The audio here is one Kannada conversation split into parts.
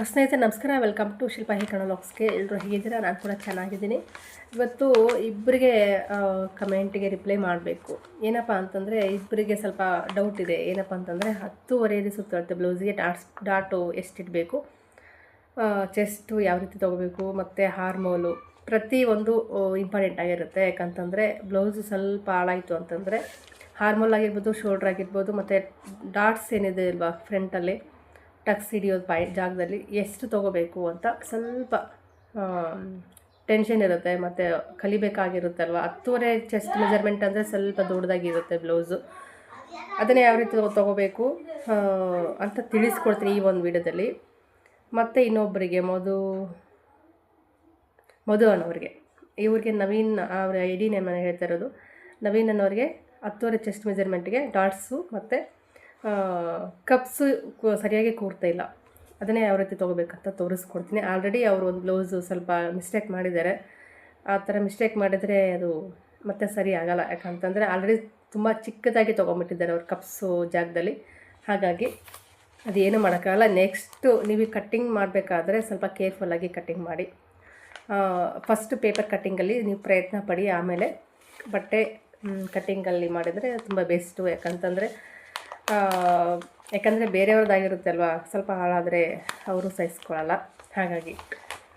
ಸ್ನೇಹಿತರೆ, ನಮಸ್ಕಾರ. ವೆಲ್ಕಮ್ ಟು ಶಿಲ್ಪಾ ಲಾಕ್ಸ್ಗೆ ಎಲ್ಲರೂ ಹೇಗಿದ್ದೀರಾ? ನಾನು ಕೂಡ ಚೆನ್ನಾಗಿದ್ದೀನಿ. ಇವತ್ತು ಇಬ್ಬರಿಗೆ ಕಮೆಂಟಿಗೆ ರಿಪ್ಲೈ ಮಾಡಬೇಕು. ಏನಪ್ಪ ಅಂತಂದರೆ, ಇಬ್ಬರಿಗೆ ಸ್ವಲ್ಪ ಡೌಟ್ ಇದೆ. ಏನಪ್ಪ ಅಂತಂದರೆ ಹತ್ತುವರೆಯಲ್ಲಿ ಸುತ್ತಿರುತ್ತೆ ಬ್ಲೌಸಿಗೆ ಡಾಟ್ಸ್, ಡಾಟು ಎಷ್ಟಿಡಬೇಕು? ಚೆಸ್ಟು ಯಾವ ರೀತಿ ತೊಗೋಬೇಕು? ಮತ್ತು ಹಾರ್ಮೋಲು ಪ್ರತಿ ಒಂದು ಇಂಪಾರ್ಟೆಂಟ್ ಆಗಿರುತ್ತೆ. ಯಾಕಂತಂದರೆ, ಬ್ಲೌಸು ಸ್ವಲ್ಪ ಹಾಳಾಯಿತು ಅಂತಂದರೆ ಹಾರ್ಮೋಲ್ ಆಗಿರ್ಬೋದು ಶೋಲ್ಡ್ರ್ ಆಗಿರ್ಬೋದು, ಮತ್ತು ಡಾಟ್ಸ್ ಏನಿದೆ ಅಲ್ವಾ ಫ್ರಂಟಲ್ಲಿ ಟಕ್ಸ್ ಹಿಡಿಯೋದು ಪಾಯ್ ಜಾಗದಲ್ಲಿ ಎಷ್ಟು ತೊಗೋಬೇಕು ಅಂತ ಸ್ವಲ್ಪ ಟೆನ್ಷನ್ ಇರುತ್ತೆ ಮತ್ತು ಕಲಿಬೇಕಾಗಿರುತ್ತಲ್ವ? ಹತ್ತುವರೆ ಚೆಸ್ಟ್ ಮೆಜರ್ಮೆಂಟ್ ಅಂದರೆ ಸ್ವಲ್ಪ ದೊಡ್ಡದಾಗಿರುತ್ತೆ ಬ್ಲೌಸು ಅದನ್ನೇ ಯಾವ ರೀತಿ ತೊಗೋಬೇಕು? ಅಂತ ತಿಳಿಸ್ಕೊಡ್ತೀನಿ ಈ ಒಂದು ವಿಡಿಯೋದಲ್ಲಿ. ಮತ್ತು ಇನ್ನೊಬ್ಬರಿಗೆ ಮಧು ಮಧು ಅನ್ನೋರಿಗೆ. ಇವ್ರಿಗೆ ನವೀನ್ ಅವ್ರ ಐ ಡಿ ನೇಮನ್ನು ಹೇಳ್ತಾ ಇರೋದು. ನವೀನ್ ಅನ್ನೋರಿಗೆ ಹತ್ತುವರೆ ಚೆಸ್ಟ್ ಮೆಜರ್ಮೆಂಟ್ಗೆ ಡಾಟ್ಸು ಮತ್ತು ಕಪ್ಸು ಸರಿಯಾಗಿ ಕೂರ್ತಾ ಇಲ್ಲ. ಅದನ್ನೇ ಯಾವ ರೀತಿ ತೊಗೋಬೇಕಂತ ತೋರಿಸ್ಕೊಡ್ತೀನಿ. ಆಲ್ರೆಡಿ ಅವರು ಒಂದು ಬ್ಲೌಸು ಸ್ವಲ್ಪ ಮಿಸ್ಟೇಕ್ ಮಾಡಿದ್ದಾರೆ. ಆ ಥರ ಮಿಸ್ಟೇಕ್ ಮಾಡಿದರೆ ಅದು ಮತ್ತೆ ಸರಿ ಆಗಲ್ಲ. ಯಾಕಂತಂದರೆ ಆಲ್ರೆಡಿ ತುಂಬ ಚಿಕ್ಕದಾಗಿ ತೊಗೊಂಬಿಟ್ಟಿದ್ದಾರೆ ಅವ್ರ ಕಪ್ಸು ಜಾಗದಲ್ಲಿ. ಹಾಗಾಗಿ ಅದೇನು ಮಾಡೋಕ್ಕಾಗಲ್ಲ. ನೆಕ್ಸ್ಟು ನೀವು ಕಟ್ಟಿಂಗ್ ಮಾಡಬೇಕಾದ್ರೆ ಸ್ವಲ್ಪ ಕೇರ್ಫುಲ್ಲಾಗಿ ಕಟ್ಟಿಂಗ್ ಮಾಡಿ. ಫಸ್ಟ್ ಪೇಪರ್ ಕಟ್ಟಿಂಗಲ್ಲಿ ನೀವು ಪ್ರಯತ್ನ ಪಡಿ ಆಮೇಲೆ ಬಟ್ಟೆ ಕಟ್ಟಿಂಗಲ್ಲಿ ಮಾಡಿದರೆ ತುಂಬ ಬೆಸ್ಟು ಯಾಕಂತಂದರೆ ಯಾಕಂದರೆ ಬೇರೆಯವ್ರದ್ದಾಗಿರುತ್ತೆ ಅಲ್ವಾ ಸ್ವಲ್ಪ ಹಾಳಾದರೆ ಅವರು ಸಹಿಸ್ಕೊಳ್ಳಲ್ಲ. ಹಾಗಾಗಿ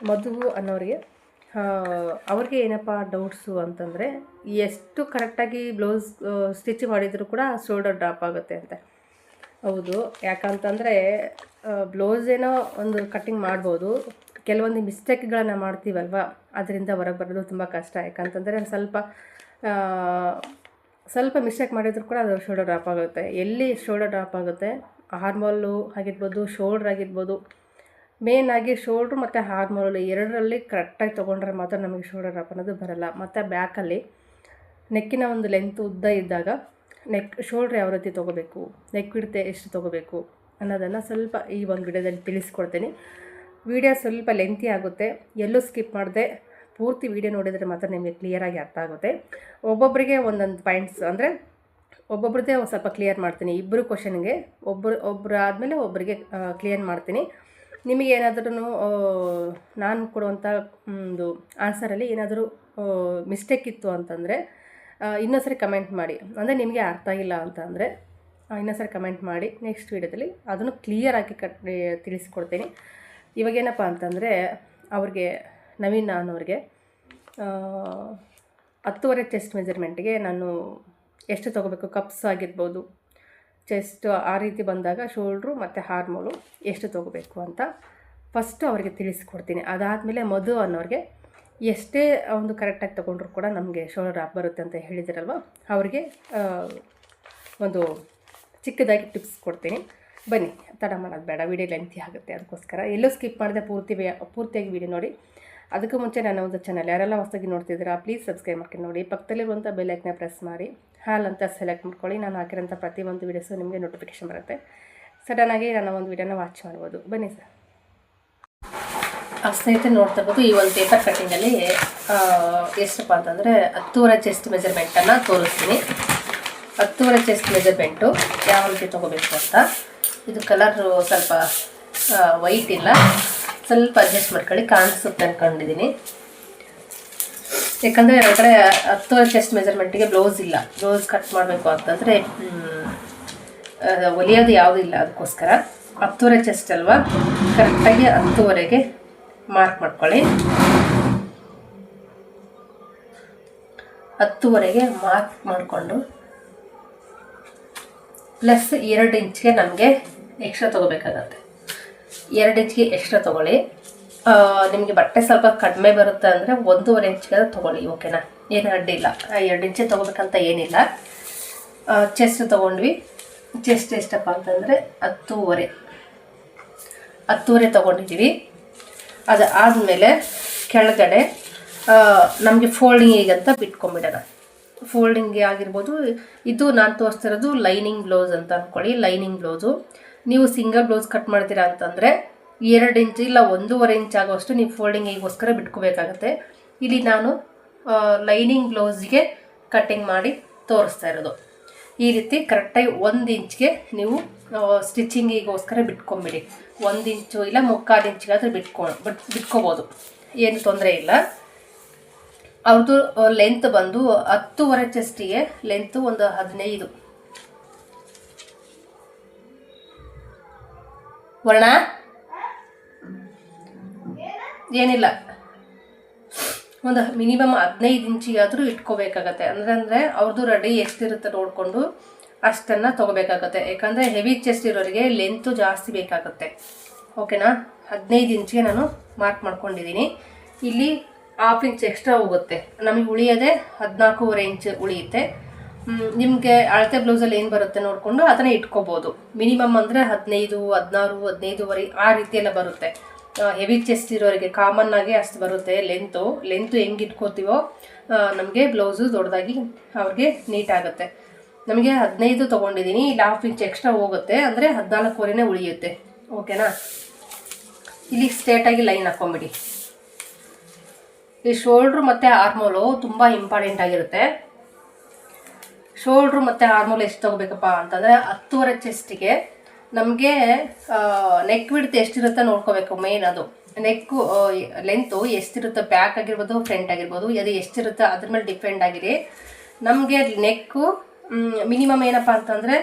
ಮದುವು ಅನ್ನೋರಿಗೆ ಅವ್ರಿಗೆ ಏನಪ್ಪ ಡೌಟ್ಸು ಅಂತಂದರೆ, ಎಷ್ಟು ಕರೆಕ್ಟಾಗಿ ಬ್ಲೌಸ್ ಸ್ಟಿಚ್ ಮಾಡಿದರೂ ಕೂಡ ಶೋಲ್ಡರ್ ಡ್ರಾಪ್ ಆಗುತ್ತೆ ಅಂತೆ. ಹೌದು, ಯಾಕಂತಂದರೆ ಬ್ಲೌಸ್ ಏನೋ ಒಂದು ಕಟ್ಟಿಂಗ್ ಮಾಡ್ಬೋದು. ಕೆಲವೊಂದು ಮಿಸ್ಟೇಕ್ಗಳನ್ನು ಮಾಡ್ತೀವಲ್ವ, ಅದರಿಂದ ಹೊರಗೆ ಬರೋದು ತುಂಬ ಕಷ್ಟ. ಯಾಕಂತಂದರೆ ಸ್ವಲ್ಪ ಸ್ವಲ್ಪ ಮಿಸ್ಟೇಕ್ ಮಾಡಿದ್ರು ಕೂಡ ಅದು ಶೋಲ್ಡರ್ ಡ್ರಾಪ್ ಆಗುತ್ತೆ. ಎಲ್ಲಿ ಶೋಲ್ಡರ್ ಡ್ರಾಪ್ ಆಗುತ್ತೆ? ಹಾರ್ಮೋಲು ಆಗಿರ್ಬೋದು ಶೋಲ್ಡ್ರ್ ಆಗಿರ್ಬೋದು. ಮೇನ್ ಆಗಿ ಶೋಲ್ಡ್ರು ಮತ್ತು ಹಾರ್ಮೋಲ್ ಎರಡರಲ್ಲಿ ಕರೆಕ್ಟಾಗಿ ತೊಗೊಂಡ್ರೆ ಮಾತ್ರ ನಮಗೆ ಶೋಲ್ಡರ್ ಡ್ರಾಪ್ ಅನ್ನೋದು ಬರಲ್ಲ. ಮತ್ತು ಬ್ಯಾಕಲ್ಲಿ ನೆಕ್ಕಿನ ಒಂದು ಲೆಂತ್ ಉದ್ದ ಇದ್ದಾಗ ನೆಕ್ ಶೋಲ್ಡ್ರ್ ಯಾವ ರೀತಿ ತೊಗೋಬೇಕು? ನೆಕ್ ಬಿಡ್ತೆ ಎಷ್ಟು ತೊಗೋಬೇಕು? ಅನ್ನೋದನ್ನು ಸ್ವಲ್ಪ ಈ ಒಂದು ವಿಡಿಯೋದಲ್ಲಿ ತಿಳಿಸ್ಕೊಡ್ತೀನಿ. ವಿಡಿಯೋ ಸ್ವಲ್ಪ ಲೆಂತಿ ಆಗುತ್ತೆ. ಎಲ್ಲೂ ಸ್ಕಿಪ್ ಮಾಡದೆ. ಪೂರ್ತಿ ವಿಡಿಯೋ ನೋಡಿದರೆ ಮಾತ್ರ ನಿಮಗೆ ಕ್ಲಿಯರಾಗಿ ಅರ್ಥ ಆಗುತ್ತೆ. ಒಬ್ಬೊಬ್ಬರಿಗೆ ಒಂದೊಂದು ಪಾಯಿಂಟ್ಸ್ ಅಂದರೆ ಒಬ್ಬೊಬ್ರದ್ದೇ ಒಂದು ಸ್ವಲ್ಪ ಕ್ಲಿಯರ್ ಮಾಡ್ತೀನಿ. ಇಬ್ಬರು ಕ್ವಶನ್ಗೆ ಒಬ್ಬರು ಒಬ್ಬರು ಆದಮೇಲೆ ಒಬ್ಬರಿಗೆ ಕ್ಲಿಯರ್ ಮಾಡ್ತೀನಿ. ನಿಮಗೆ ಏನಾದರೂ ನಾನು ಕೊಡುವಂಥ ಒಂದು ಆನ್ಸರಲ್ಲಿ ಏನಾದರೂ ಮಿಸ್ಟೇಕ್ ಇತ್ತು ಅಂತಂದರೆ ಇನ್ನೊಂದ್ಸರಿ ಕಮೆಂಟ್ ಮಾಡಿ. ಅಂದರೆ ನಿಮಗೆ ಅರ್ಥ ಆಗಿಲ್ಲ ಅಂತಂದರೆ ಇನ್ನೊಂದ್ಸರಿ ಕಮೆಂಟ್ ಮಾಡಿ ನೆಕ್ಸ್ಟ್ ವೀಡಿಯೋದಲ್ಲಿ ಅದನ್ನು ಕ್ಲಿಯರಾಗಿ ಕಟ್ ತಿಳಿಸ್ಕೊಡ್ತೀನಿ. ಇವಾಗೇನಪ್ಪ ಅಂತಂದರೆ, ಅವ್ರಿಗೆ ನವೀನ್ ಅನ್ನೋರಿಗೆ ಹತ್ತುವರೆ ಚೆಸ್ಟ್ ಮೆಜರ್ಮೆಂಟ್ಗೆ ನಾನು ಎಷ್ಟು ತೊಗೋಬೇಕು? ಕಪ್ಸ್ ಆಗಿರ್ಬೋದು ಚೆಸ್ಟ್ ಆ ರೀತಿ ಬಂದಾಗ ಶೋಲ್ಡ್ರು ಮತ್ತು ಹಾರ್ಮೋಲು ಎಷ್ಟು ತೊಗೋಬೇಕು ಅಂತ ಫಸ್ಟು ಅವರಿಗೆ ತಿಳಿಸ್ಕೊಡ್ತೀನಿ. ಅದಾದಮೇಲೆ ಮಧು ಅನ್ನೋರಿಗೆ ಎಷ್ಟೇ ಒಂದು ಕರೆಕ್ಟಾಗಿ ತೊಗೊಂಡ್ರು ಕೂಡ ನಮಗೆ ಶೋಲ್ಡರ್ ಆಪ್ ಬರುತ್ತೆ ಅಂತ ಹೇಳಿದಿರಲ್ವ? ಅವರಿಗೆ ಒಂದು ಚಿಕ್ಕದಾಗಿ ಟಿಪ್ಸ್ ಕೊಡ್ತೀನಿ. ಬನ್ನಿ, ತಡ ಮಾಡೋದು ಬೇಡ ವಿಡಿಯೋ ಲೆಂತಿ ಆಗುತ್ತೆ ಅದಕ್ಕೋಸ್ಕರ. ಎಲ್ಲೂ ಸ್ಕಿಪ್ ಮಾಡಿದೆ ಪೂರ್ತಿ ಪೂರ್ತಿಯಾಗಿ ವಿಡಿಯೋ ನೋಡಿ. ಅದಕ್ಕೂ ಮುಂಚೆ ನನ್ನ ಒಂದು ಚಾನಲ್ ಯಾರೆಲ್ಲ ಹೊಸದಾಗಿ ನೋಡ್ತಿದ್ದೀರಾ ಪ್ಲೀಸ್ ಸಬ್ಸ್ಕ್ರೈಬ್ ಮಾಡ್ಕೊಂಡು ನೋಡಿ. ಪಕ್ಕದಲ್ಲಿರುವಂಥ ಬೆಲ್ಲೈಕ್ನ ಪ್ರೆಸ್ ಮಾಡಿ. ಹಾಲ್ ಅಂತ ಸೆಲೆಕ್ಟ್ ಮಾಡ್ಕೊಳ್ಳಿ. ನಾನು ಹಾಕಿರೋಂಥ ಪ್ರತಿಯೊಂದು ವೀಡಿಯೋಸು ನಿಮಗೆ ನೋಟಿಫಿಕೇಶನ್ ಬರುತ್ತೆ. ಸಡನ್ನಾಗಿ ನಾನು ಒಂದು ವಿಡಿಯೋನ ವಾಚ್ ಮಾಡ್ಬೋದು. ಬನ್ನಿ ಸರ್ ಸ್ನೇಹಿತರೆ, ನೋಡ್ತಾ ಇರ್ಬೋದು, ಈ ಒಂದು ಪೇಪರ್ ಕಟ್ಟಿಂಗಲ್ಲಿ ಎಷ್ಟಪ್ಪ ಅಂತಂದರೆ ಹತ್ತೂವರೆ ಚೆಸ್ಟ್ ಮೆಜರ್ಮೆಂಟನ್ನು ತೋರಿಸ್ತೀನಿ. ಹತ್ತೂವರೆ ಚೆಸ್ಟ್ ಮೆಜರ್ಮೆಂಟು ಯಾವ ರೀತಿ ತೊಗೋಬೇಕು ಅಂತ. ಇದು ಕಲರು ಸ್ವಲ್ಪ ವೈಟ್ ಇಲ್ಲ. ಸ್ವಲ್ಪ ಅಡ್ಜಸ್ಟ್ ಮಾಡ್ಕೊಳ್ಳಿ, ಕಾಣಿಸುತ್ತೆ ಅಂದ್ಕೊಂಡಿದ್ದೀನಿ ಯಾಕಂದರೆ ನನ್ನ ಕಡೆ ಹತ್ತು ಚೆಸ್ಟ್ ಮೆಜರ್ಮೆಂಟಿಗೆ ಬ್ಲೌಸ್ ಇಲ್ಲ. ಬ್ಲೌಸ್ ಕಟ್ ಮಾಡಬೇಕು ಅಂತಂದರೆ ಹೊಲಿಯೋದು ಯಾವುದೂ ಇಲ್ಲ ಅದಕ್ಕೋಸ್ಕರ ಹತ್ತುವರೆ ಚೆಸ್ಟ್ ಅಲ್ವಾ? ಕರೆಕ್ಟಾಗಿ ಹತ್ತುವರೆಗೆ ಮಾರ್ಕ್ ಮಾಡ್ಕೊಳ್ಳಿ. ಹತ್ತುವರೆಗೆ ಮಾರ್ಕ್ ಮಾಡಿಕೊಂಡು ಪ್ಲಸ್ ಎರಡು ಇಂಚ್ಗೆ ನಮಗೆ ಎಕ್ಸ್ಟ್ರಾ ತೊಗೋಬೇಕಾಗತ್ತೆ. ಎರಡು ಇಂಚ್ಗೆ ಎಕ್ಸ್ಟ್ರಾ ತೊಗೊಳ್ಳಿ. ನಿಮಗೆ ಬಟ್ಟೆ ಸ್ವಲ್ಪ ಕಡಿಮೆ ಬರುತ್ತೆ ಅಂದರೆ ಒಂದೂವರೆ ಇಂಚ್ಗೆ ತೊಗೊಳ್ಳಿ ಓಕೆನಾ ಏನು ಅಡ್ಡಿಲ್ಲ ಎರಡು ಇಂಚೆ ತೊಗೋಬೇಕಂತ ಏನಿಲ್ಲ. ಚೆಸ್ಟ್ ತೊಗೊಂಡ್ವಿ. ಚೆಸ್ಟ್ ಎಷ್ಟಪ್ಪ ಅಂತಂದರೆ ಹತ್ತೂವರೆ. ಹತ್ತೂವರೆ ತೊಗೊಂಡಿದ್ದೀವಿ ಅದು ಆದಮೇಲೆ ಕೆಳಗಡೆ ನಮಗೆ ಫೋಲ್ಡಿಂಗ್ ಅಂತ ಬಿಟ್ಕೊಂಬಿಡೋಣ. ಫೋಲ್ಡಿಂಗ್ ಆಗಿರ್ಬೋದು, ಇದು ನಾನು ತೋರಿಸ್ತಿರೋದು ಲೈನಿಂಗ್ ಬ್ಲೌಸ್ ಅಂತ ಅಂದ್ಕೊಳ್ಳಿ ಲೈನಿಂಗ್ ಬ್ಲೌಸು ನೀವು ಸಿಂಗಲ್ ಬ್ಲೌಸ್ ಕಟ್ ಮಾಡ್ತೀರಾ ಅಂತಂದರೆ ಎರಡು ಇಂಚ್ ಇಲ್ಲ ಒಂದೂವರೆ ಇಂಚ್ ಆಗೋಷ್ಟು ನೀವು ಫೋಲ್ಡಿಂಗಿಗೋಸ್ಕರ ಬಿಟ್ಕೋಬೇಕಾಗತ್ತೆ. ಇಲ್ಲಿ ನಾನು ಲೈನಿಂಗ್ ಬ್ಲೌಸ್ಗೆ ಕಟ್ಟಿಂಗ್ ಮಾಡಿ ತೋರಿಸ್ತಾ ಇರೋದು. ಈ ರೀತಿ ಕರೆಕ್ಟಾಗಿ ಒಂದು ಇಂಚ್ಗೆ ನೀವು ಸ್ಟಿಚಿಂಗಿಗೋಸ್ಕರ ಬಿಟ್ಕೊಂಬಿಡಿ. ಒಂದು ಇಂಚು ಇಲ್ಲ ಮುಕ್ಕಾಲು ಇಂಚ್ಗಾದರೂ ಬಿಟ್ಕೊ, ಬಿಟ್, ಬಿಟ್ಕೋಬೋದು. ಏನು ತೊಂದರೆ ಇಲ್ಲ. ಅವ್ರದ್ದು ಲೆಂತ್ ಬಂದು ಹತ್ತುವರೆ ಚೆಸ್ಟಿಗೆ ಲೆಂತು ಒಂದು ಹದಿನೈದು. ವರ್ಣ? ಏನಿಲ್ಲ. ಒಂದು ಮಿನಿಮಮ್ ಹದಿನೈದು ಇಂಚಿಗಾದರೂ ಇಟ್ಕೋಬೇಕಾಗತ್ತೆ. ಅಂದರೆ ಅಂದರೆ ಅವ್ರದ್ದು ರೆಡಿ ಎಷ್ಟಿರುತ್ತೆ ನೋಡಿಕೊಂಡು ಅಷ್ಟನ್ನು ತೊಗೋಬೇಕಾಗತ್ತೆ. ಯಾಕಂದರೆ ಹೆವಿ ಚೆಸ್ಟ್ ಇರೋರಿಗೆ ಲೆಂತು ಜಾಸ್ತಿ ಬೇಕಾಗುತ್ತೆ. ಓಕೆನಾ ಹದಿನೈದು ಇಂಚಿಗೆ ನಾನು ಮಾರ್ಕ್ ಮಾಡ್ಕೊಂಡಿದ್ದೀನಿ. ಇಲ್ಲಿ ಹಾಫ್ ಇಂಚ್ ಎಕ್ಸ್ಟ್ರಾ ಹೋಗುತ್ತೆ. ನಮಗೆ ಉಳಿಯೋದೇ ಹದಿನಾಲ್ಕೂವರೆ ಇಂಚ್ ಉಳಿಯುತ್ತೆ. ನಿಮಗೆ ಅಳತೆ ಬ್ಲೌಸಲ್ಲಿ ಏನು ಬರುತ್ತೆ ನೋಡಿಕೊಂಡು ಅದನ್ನ ಇಟ್ಕೋಬೋದು. ಮಿನಿಮಮ್ ಅಂದರೆ ಹದಿನೈದು, ಹದಿನಾರು, ಹದಿನೈದುವರೆ ಆ ರೀತಿಯೆಲ್ಲ ಬರುತ್ತೆ. ಹೆವಿ ಚೆಸ್ಟ್ ಇರೋರಿಗೆ ಕಾಮನ್ ಆಗಿ ಅಷ್ಟು ಬರುತ್ತೆ ಲೆಂತು ಲೆಂತು ಹೆಂಗೆ ಇಟ್ಕೋತೀವೋ ನಮಗೆ ಬ್ಲೌಸು ದೊಡ್ಡದಾಗಿ ಅವ್ರಿಗೆ ನೀಟಾಗುತ್ತೆ ನಮಗೆ ಹದಿನೈದು ತೊಗೊಂಡಿದ್ದೀನಿ ಇಲ್ಲಿ ಹಾಫ್ ಇಂಚ್ ಎಕ್ಸ್ಟ್ರಾ ಹೋಗುತ್ತೆ, ಅಂದರೆ ಹದಿನಾಲ್ಕುವರೆನೇ ಉಳಿಯುತ್ತೆ. ಓಕೆನಾ ಇಲ್ಲಿ ಸ್ಟ್ರೇಟಾಗಿ ಲೈನ್ ಹಾಕ್ಕೊಂಬಿಡಿ ಈ ಶೋಲ್ಡ್ರು ಮತ್ತು ಆರ್ಮೋಲು ತುಂಬ ಇಂಪಾರ್ಟೆಂಟ್ ಆಗಿರುತ್ತೆ. ಶೋಲ್ಡ್ರು ಮತ್ತು ಆರ್ಮೋಲ್ ಎಷ್ಟು ತಗೋಬೇಕಪ್ಪ ಅಂತಂದರೆ ಹತ್ತುವರೆ ಚೆಸ್ಟಿಗೆ ನಮಗೆ ನೆಕ್ ವಿಡ್ತ್ ಎಷ್ಟಿರುತ್ತೆ ನೋಡ್ಕೋಬೇಕು ಮೇನ್ ಅದು. ನೆಕ್ಕು ಲೆಂತು ಎಷ್ಟಿರುತ್ತೆ ಬ್ಯಾಕ್ ಆಗಿರ್ಬೋದು ಫ್ರಂಟ್ ಆಗಿರ್ಬೋದು, ಅದು ಎಷ್ಟಿರುತ್ತೆ ಅದ್ರ ಮೇಲೆ ಡಿಪೆಂಡ್ ಆಗಿರಿ. ನಮಗೆ ನೆಕ್ಕು ಮಿನಿಮಮ್ ಏನಪ್ಪ ಅಂತಂದರೆ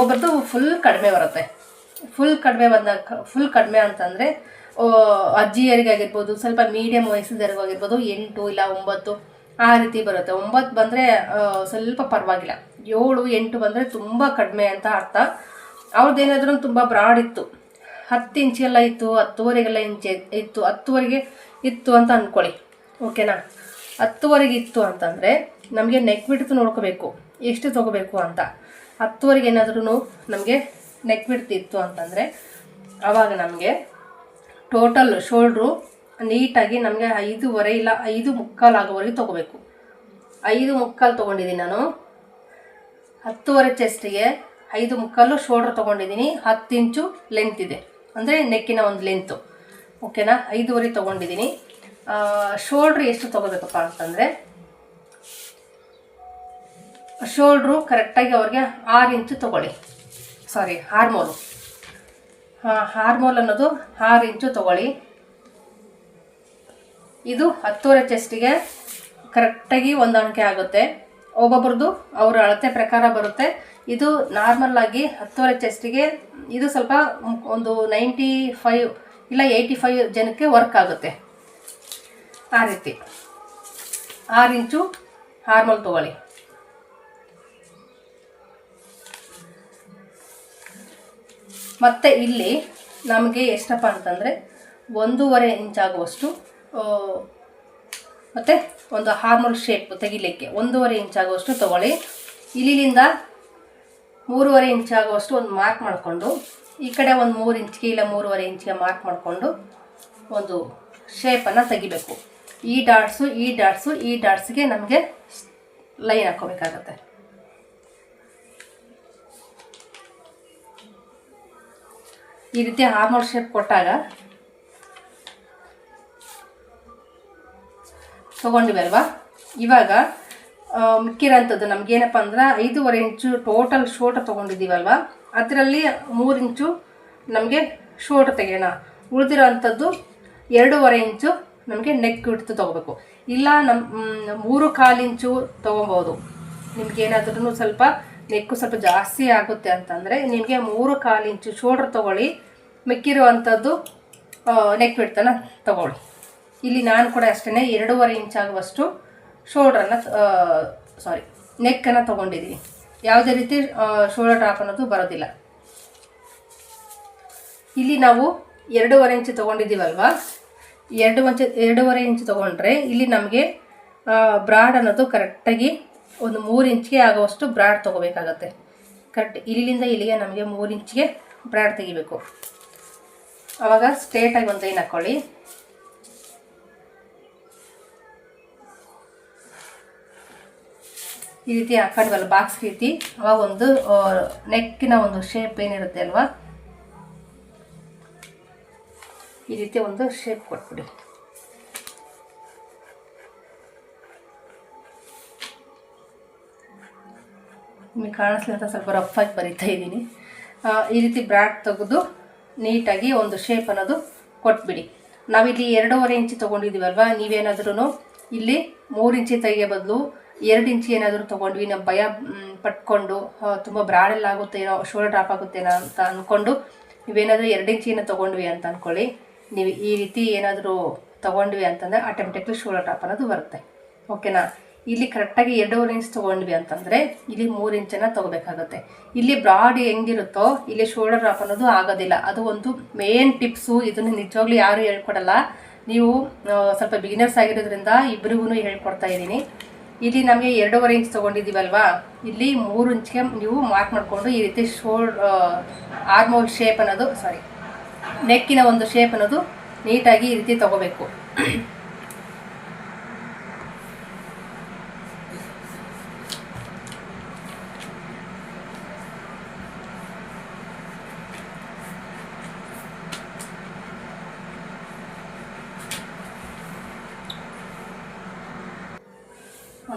ಒಬ್ಬರದ್ದು ಫುಲ್ ಕಡಿಮೆ ಬರುತ್ತೆ. ಫುಲ್ ಕಡಿಮೆ ಬಂದಾಗ ಫುಲ್ ಕಡಿಮೆ ಅಂತಂದರೆ ಅಜ್ಜಿಯರಿಗಾಗಿರ್ಬೋದು, ಸ್ವಲ್ಪ ಮೀಡಿಯಮ್ ವಯಸ್ಸಿದರಿಗಾಗಿರ್ಬೋದು ಎಂಟು ಇಲ್ಲ ಒಂಬತ್ತು ಆ ರೀತಿ ಬರುತ್ತೆ. ಒಂಬತ್ತು ಬಂದರೆ ಸ್ವಲ್ಪ ಪರವಾಗಿಲ್ಲ. ಏಳು, ಎಂಟು ಬಂದರೆ ತುಂಬ ಕಡಿಮೆ ಅಂತ ಅರ್ಥ. ಅವ್ರದ್ದೇನಾದ್ರೂ ತುಂಬ ಬ್ರಾಡ್ ಇತ್ತು. ಹತ್ತು ಇಂಚೆಲ್ಲ ಇತ್ತು, ಹತ್ತುವರೆಗೆಲ್ಲ ಇಂಚೆ ಇತ್ತು, ಹತ್ತುವರೆಗೆ ಇತ್ತು ಅಂತ ಅಂದ್ಕೊಳ್ಳಿ ಓಕೆನಾ ಹತ್ತುವರೆಗೆ ಇತ್ತು ಅಂತಂದರೆ ನಮಗೆ ನೆಕ್ ಬಿಡ್ತು ನೋಡ್ಕೋಬೇಕು. ಎಷ್ಟು ತೊಗೋಬೇಕು ಅಂತ. ಹತ್ತುವರೆಗೆ ಏನಾದ್ರೂ ನಮಗೆ ನೆಕ್ ಬಿಡ್ತಿತ್ತು ಅಂತಂದರೆ ಆವಾಗ ನಮಗೆ ಟೋಟಲ್ ಶೋಲ್ಡ್ರು ನೀಟಾಗಿ ನಮಗೆ ಐದೂವರೆ ಇಲ್ಲ ಐದು ಮುಕ್ಕಾಲು ಆಗೋವರೆಗೆ ತೊಗೋಬೇಕು. ಐದು ಮುಕ್ಕಾಲು ತೊಗೊಂಡಿದ್ದೀನಿ ನಾನು. ಹತ್ತುವರೆ ಚೆಸ್ಟಿಗೆ ಐದು ಮುಕ್ಕಾಲು ಶೋಲ್ಡ್ರ್ ತೊಗೊಂಡಿದ್ದೀನಿ. ಹತ್ತು ಇಂಚು ಲೆಂತ್ ಇದೆ. ಅಂದರೆ ನೆಕ್ಕಿನ ಒಂದು ಲೆಂತು ಓಕೆನಾ ಐದೂವರೆ ತೊಗೊಂಡಿದ್ದೀನಿ. ಶೋಲ್ಡ್ರ್ ಎಷ್ಟು ತೊಗೋಬೇಕಪ್ಪ ಅಂತಂದರೆ ಶೋಲ್ಡ್ರು ಕರೆಕ್ಟಾಗಿ ಅವ್ರಿಗೆ ಆರು ಇಂಚು ತೊಗೊಳ್ಳಿ. ಸಾರಿ ಹಾರ್ಮೋಲು ಹಾರ್ಮೋಲ್ ಅನ್ನೋದು ಆರು ಇಂಚು ತೊಗೊಳ್ಳಿ. ಇದು ಹತ್ತುವರೆ ಚೆಸ್ಟಿಗೆ ಕರೆಕ್ಟಾಗಿ ಹೊಂದಾಣಿಕೆ ಆಗುತ್ತೆ. ಒಬ್ಬೊಬ್ರದ್ದು ಅವರ ಅಳತೆ ಪ್ರಕಾರ ಬರುತ್ತೆ. ಇದು ನಾರ್ಮಲ್ ಆಗಿ ಹತ್ತುವರೆ ಚೆಸ್ಟಿಗೆ ಇದು ಸ್ವಲ್ಪ ಒಂದು ನೈಂಟಿ ಫೈವ್ ಇಲ್ಲ ಏಯ್ಟಿ ಫೈವ್ ಜನಕ್ಕೆ ವರ್ಕ್ ಆಗುತ್ತೆ. ಆ ರೀತಿ. ಆರು ಇಂಚು ಹಾರ್ಮಲ್ ತಗೊಳ್ಳಿ. ಮತ್ತು ಇಲ್ಲಿ ನಮಗೆ ಎಷ್ಟಪ್ಪ ಅಂತಂದರೆ ಒಂದೂವರೆ ಇಂಚಾಗುವಷ್ಟು ಮತ್ತು ಒಂದು ಹಾರ್ಮಲ್ ಶೇಪ್ ತೆಗಿಲಿಕ್ಕೆ ಒಂದೂವರೆ ಇಂಚಾಗುವಷ್ಟು ತೊಗೊಳ್ಳಿ. ಇಲ್ಲಿಂದ ಮೂರುವರೆ ಇಂಚಾಗುವಷ್ಟು ಒಂದು ಮಾರ್ಕ್ ಮಾಡಿಕೊಂಡು, ಈ ಕಡೆ ಒಂದು ಮೂರು ಇಂಚ್ಗೆ ಇಲ್ಲ ಮೂರುವರೆ ಇಂಚಿಗೆ ಮಾರ್ಕ್ ಮಾಡಿಕೊಂಡು ಒಂದು ಶೇಪನ್ನು ತೆಗಿಬೇಕು. ಈ ಡಾಟ್ಸು ಈ ಡಾಟ್ಸು ಈ ಡಾಟ್ಸ್ಗೆ ನಮಗೆ ಲೈನ್ ಹಾಕ್ಕೋಬೇಕಾಗತ್ತೆ. ಈ ರೀತಿ ಹಾರ್ಮೋಲ್ ಶೇಪ್ ಕೊಟ್ಟಾಗ ತೊಗೊಂಡಿವಲ್ವಾ? ಇವಾಗ ಮಿಕ್ಕಿರೋಂಥದ್ದು ನಮಗೇನಪ್ಪ ಅಂದ್ರೆ ಐದೂವರೆ ಇಂಚು ಟೋಟಲ್ ಶೋಟ ತೊಗೊಂಡಿದ್ದೀವಲ್ವ? ಅದರಲ್ಲಿ ಮೂರು ಇಂಚು ನಮಗೆ ಶೋಟ ತೆಗೆಯೋಣ. ಉಳಿದಿರೋ ಅಂಥದ್ದು ಎರಡೂವರೆ ಇಂಚು ನಮಗೆ ನೆಕ್ ಇಡ್ತು ತೊಗೋಬೇಕು. ಇಲ್ಲ ನಮ್ಮ ಮೂರು ಕಾಲು ಇಂಚು ತೊಗೊಬೋದು. ನಿಮ್ಗೇನಾದ್ರೂ ಸ್ವಲ್ಪ ನೆಕ್ಕು ಸ್ವಲ್ಪ ಜಾಸ್ತಿ ಆಗುತ್ತೆ ಅಂತಂದರೆ ನಿಮಗೆ ಮೂರು ಕಾಲು ಇಂಚು ಶೋಲ್ಡ್ರ್ ತೊಗೊಳ್ಳಿ. ಮಿಕ್ಕಿರುವಂಥದ್ದು ನೆಕ್ ಬಿಡ್ತನ ತೊಗೊಳ್ಳಿ. ಇಲ್ಲಿ ನಾನು ಕೂಡ ಅಷ್ಟೇ ಎರಡೂವರೆ ಇಂಚ್ ಆಗುವಷ್ಟು ಶೋಲ್ಡ್ರನ್ನು ಸಾರಿ ನೆಕ್ಕನ್ನು ತೊಗೊಂಡಿದ್ದೀನಿ ಯಾವುದೇ ರೀತಿ ಶೋಲ್ಡರ್ ಟಾಪ್ ಅನ್ನೋದು ಬರೋದಿಲ್ಲ. ಇಲ್ಲಿ ನಾವು ಎರಡೂವರೆ ಇಂಚು ತೊಗೊಂಡಿದ್ದೀವಲ್ವ? ಎರಡು ಇಂಚು ಎರಡೂವರೆ ಇಂಚು ತೊಗೊಂಡ್ರೆ ಇಲ್ಲಿ ನಮಗೆ ಬ್ರಾಡ್ ಅನ್ನೋದು ಕರೆಕ್ಟಾಗಿ ಒಂದು ಮೂರು ಇಂಚ್ಗೆ ಆಗುವಷ್ಟು ಬ್ರಾಡ್ ತೊಗೋಬೇಕಾಗತ್ತೆ. ಕರೆಕ್ಟ್ ಇಲ್ಲಿಂದ ಇಲ್ಲಿಗೆ ನಮಗೆ ಮೂರು ಇಂಚಿಗೆ ಬ್ರಾಡ್ ತೆಗಿಬೇಕು. ಆವಾಗ ಸ್ಟ್ರೇಟಾಗಿ ಒಂದು ಲೈನ್ ಹಾಕ್ಕೊಳ್ಳಿ ಈ ರೀತಿ ಹಾಕೊಂಡ್ವಲ್ಲ ಬಾಕ್ಸ್ ರೀತಿ. ಅವಾಗ ಒಂದು ನೆಕ್ಕಿನ ಒಂದು ಶೇಪ್ ಏನಿರುತ್ತೆ ಅಲ್ವಾ? ಈ ರೀತಿ ಒಂದು ಶೇಪ್ ಕೊಟ್ಬಿಡಿ. ನಿಮಗೆ ಕಾಣಿಸ್ಲಿ ಅಂತ ಸ್ವಲ್ಪ ರಫಾಗಿ ಬರಿತಾ ಇದ್ದೀನಿ. ಈ ರೀತಿ ಬ್ರಾಡ್ ತೆಗೆದು ನೀಟಾಗಿ ಒಂದು ಶೇಪ್ ಅನ್ನೋದು ಕೊಟ್ಬಿಡಿ. ನಾವಿಲ್ಲಿ ಎರಡೂವರೆ ಇಂಚು ತೊಗೊಂಡಿದ್ದೀವಲ್ವ ನೀವೇನಾದ್ರೂ ಇಲ್ಲಿ ಮೂರು ಇಂಚಿ ತೆಗೆಯೋ ಬದಲು ಎರಡು ಇಂಚು ಏನಾದರೂ ತೊಗೊಂಡ್ವಿ ನಮ್ಮ ಭಯ ಪಟ್ಕೊಂಡು ತುಂಬ ಬ್ರಾಡೆಲ್ಲ ಆಗುತ್ತೇನೋ ಶೋಲ್ಡರ್ ಡ್ರಾಪ್ ಆಗುತ್ತೇನೋ ಅಂತ ಅಂದ್ಕೊಂಡು ನೀವೇನಾದರೂ ಎರಡು ಇಂಚಿನ ತೊಗೊಂಡ್ವಿ ಅಂತ ಅಂದ್ಕೊಳ್ಳಿ ನೀವು ಈ ರೀತಿ ಏನಾದರೂ ತೊಗೊಂಡ್ವಿ ಅಂತಂದರೆ ಆಟೋಮೆಟಿಕ್ಲಿ ಶೋಲ್ಡರ್ ಡ್ರಾಪ್ ಅನ್ನೋದು ಬರುತ್ತೆ. ಓಕೆನಾ? ಇಲ್ಲಿ ಕರೆಕ್ಟಾಗಿ ಎರಡೂವರೆ ಇಂಚ್ ತೊಗೊಂಡ್ವಿ ಅಂತಂದರೆ ಇಲ್ಲಿ ಮೂರು ಇಂಚನ್ನು ತೊಗೋಬೇಕಾಗುತ್ತೆ. ಇಲ್ಲಿ ಬ್ರಾಡ್ ಹೆಂಗಿರುತ್ತೋ, ಇಲ್ಲಿ ಶೋಲ್ಡರ್ ಡ್ರಾಪ್ ಅನ್ನೋದು ಆಗೋದಿಲ್ಲ. ಅದು ಒಂದು ಮೇನ್ ಟಿಪ್ಸು, ಇದನ್ನು ನಿಜವಾಗ್ಲೂ ಯಾರೂ ಹೇಳ್ಕೊಡಲ್ಲ. ನೀವು ಸ್ವಲ್ಪ ಬಿಗಿನರ್ಸ್ ಆಗಿರೋದ್ರಿಂದ ಇಬ್ಬರಿಗೂ ಹೇಳ್ಕೊಡ್ತಾ ಇದ್ದೀನಿ. ಇಲ್ಲಿ ನಮಗೆ ಎರಡೂವರೆ ಇಂಚ್ ತೊಗೊಂಡಿದ್ದೀವಲ್ವಾ? ಇಲ್ಲಿ ಮೂರು ಇಂಚ್ಗೆ ನೀವು ಮಾರ್ಕ್ ಮಾಡಿಕೊಂಡು ಈ ರೀತಿ ಶೋಲ್ಡ್ ಆರ್ಮೋಲ್ ಶೇಪ್ ಅನ್ನೋದು ಸಾರಿ ನೆಕ್ಕಿನ ಒಂದು ಶೇಪ್ ಅನ್ನೋದು ನೀಟಾಗಿ ಈ ರೀತಿ ತಗೋಬೇಕು.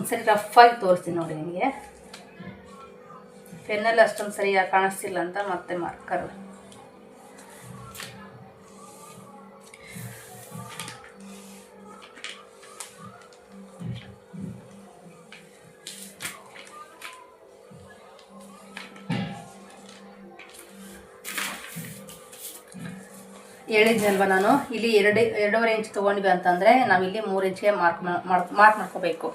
ಒಂದ್ಸರಿ ರಫ್ ಆಗಿ ತೋರಿಸ್ತೀನಿ ನೋಡಿ ನಿಮಗೆ. ಪೆನ್ನಲ್ಲಿ ಅಷ್ಟೊಂದು ಸರಿಯಾಗಿ ಕಾಣಿಸ್ತಿಲ್ಲ ಅಂತ ಮತ್ತೆ ಮಾರ್ಕರ್ ಹೇಳಿದ್ನಲ್ವ ನಾನು, ಇಲ್ಲಿ ಎರಡು, ಎರಡೂವರೆ ಇಂಚ್ ತೊಗೊಂಡ್ವಿ ಅಂತಂದರೆ ನಾವಿಲ್ಲಿ ಮೂರು ಇಂಚ್ಗೆ ಮಾರ್ಕ್ ಮಾರ್ಕ್ ಮಾಡ್ಕೋಬೇಕು.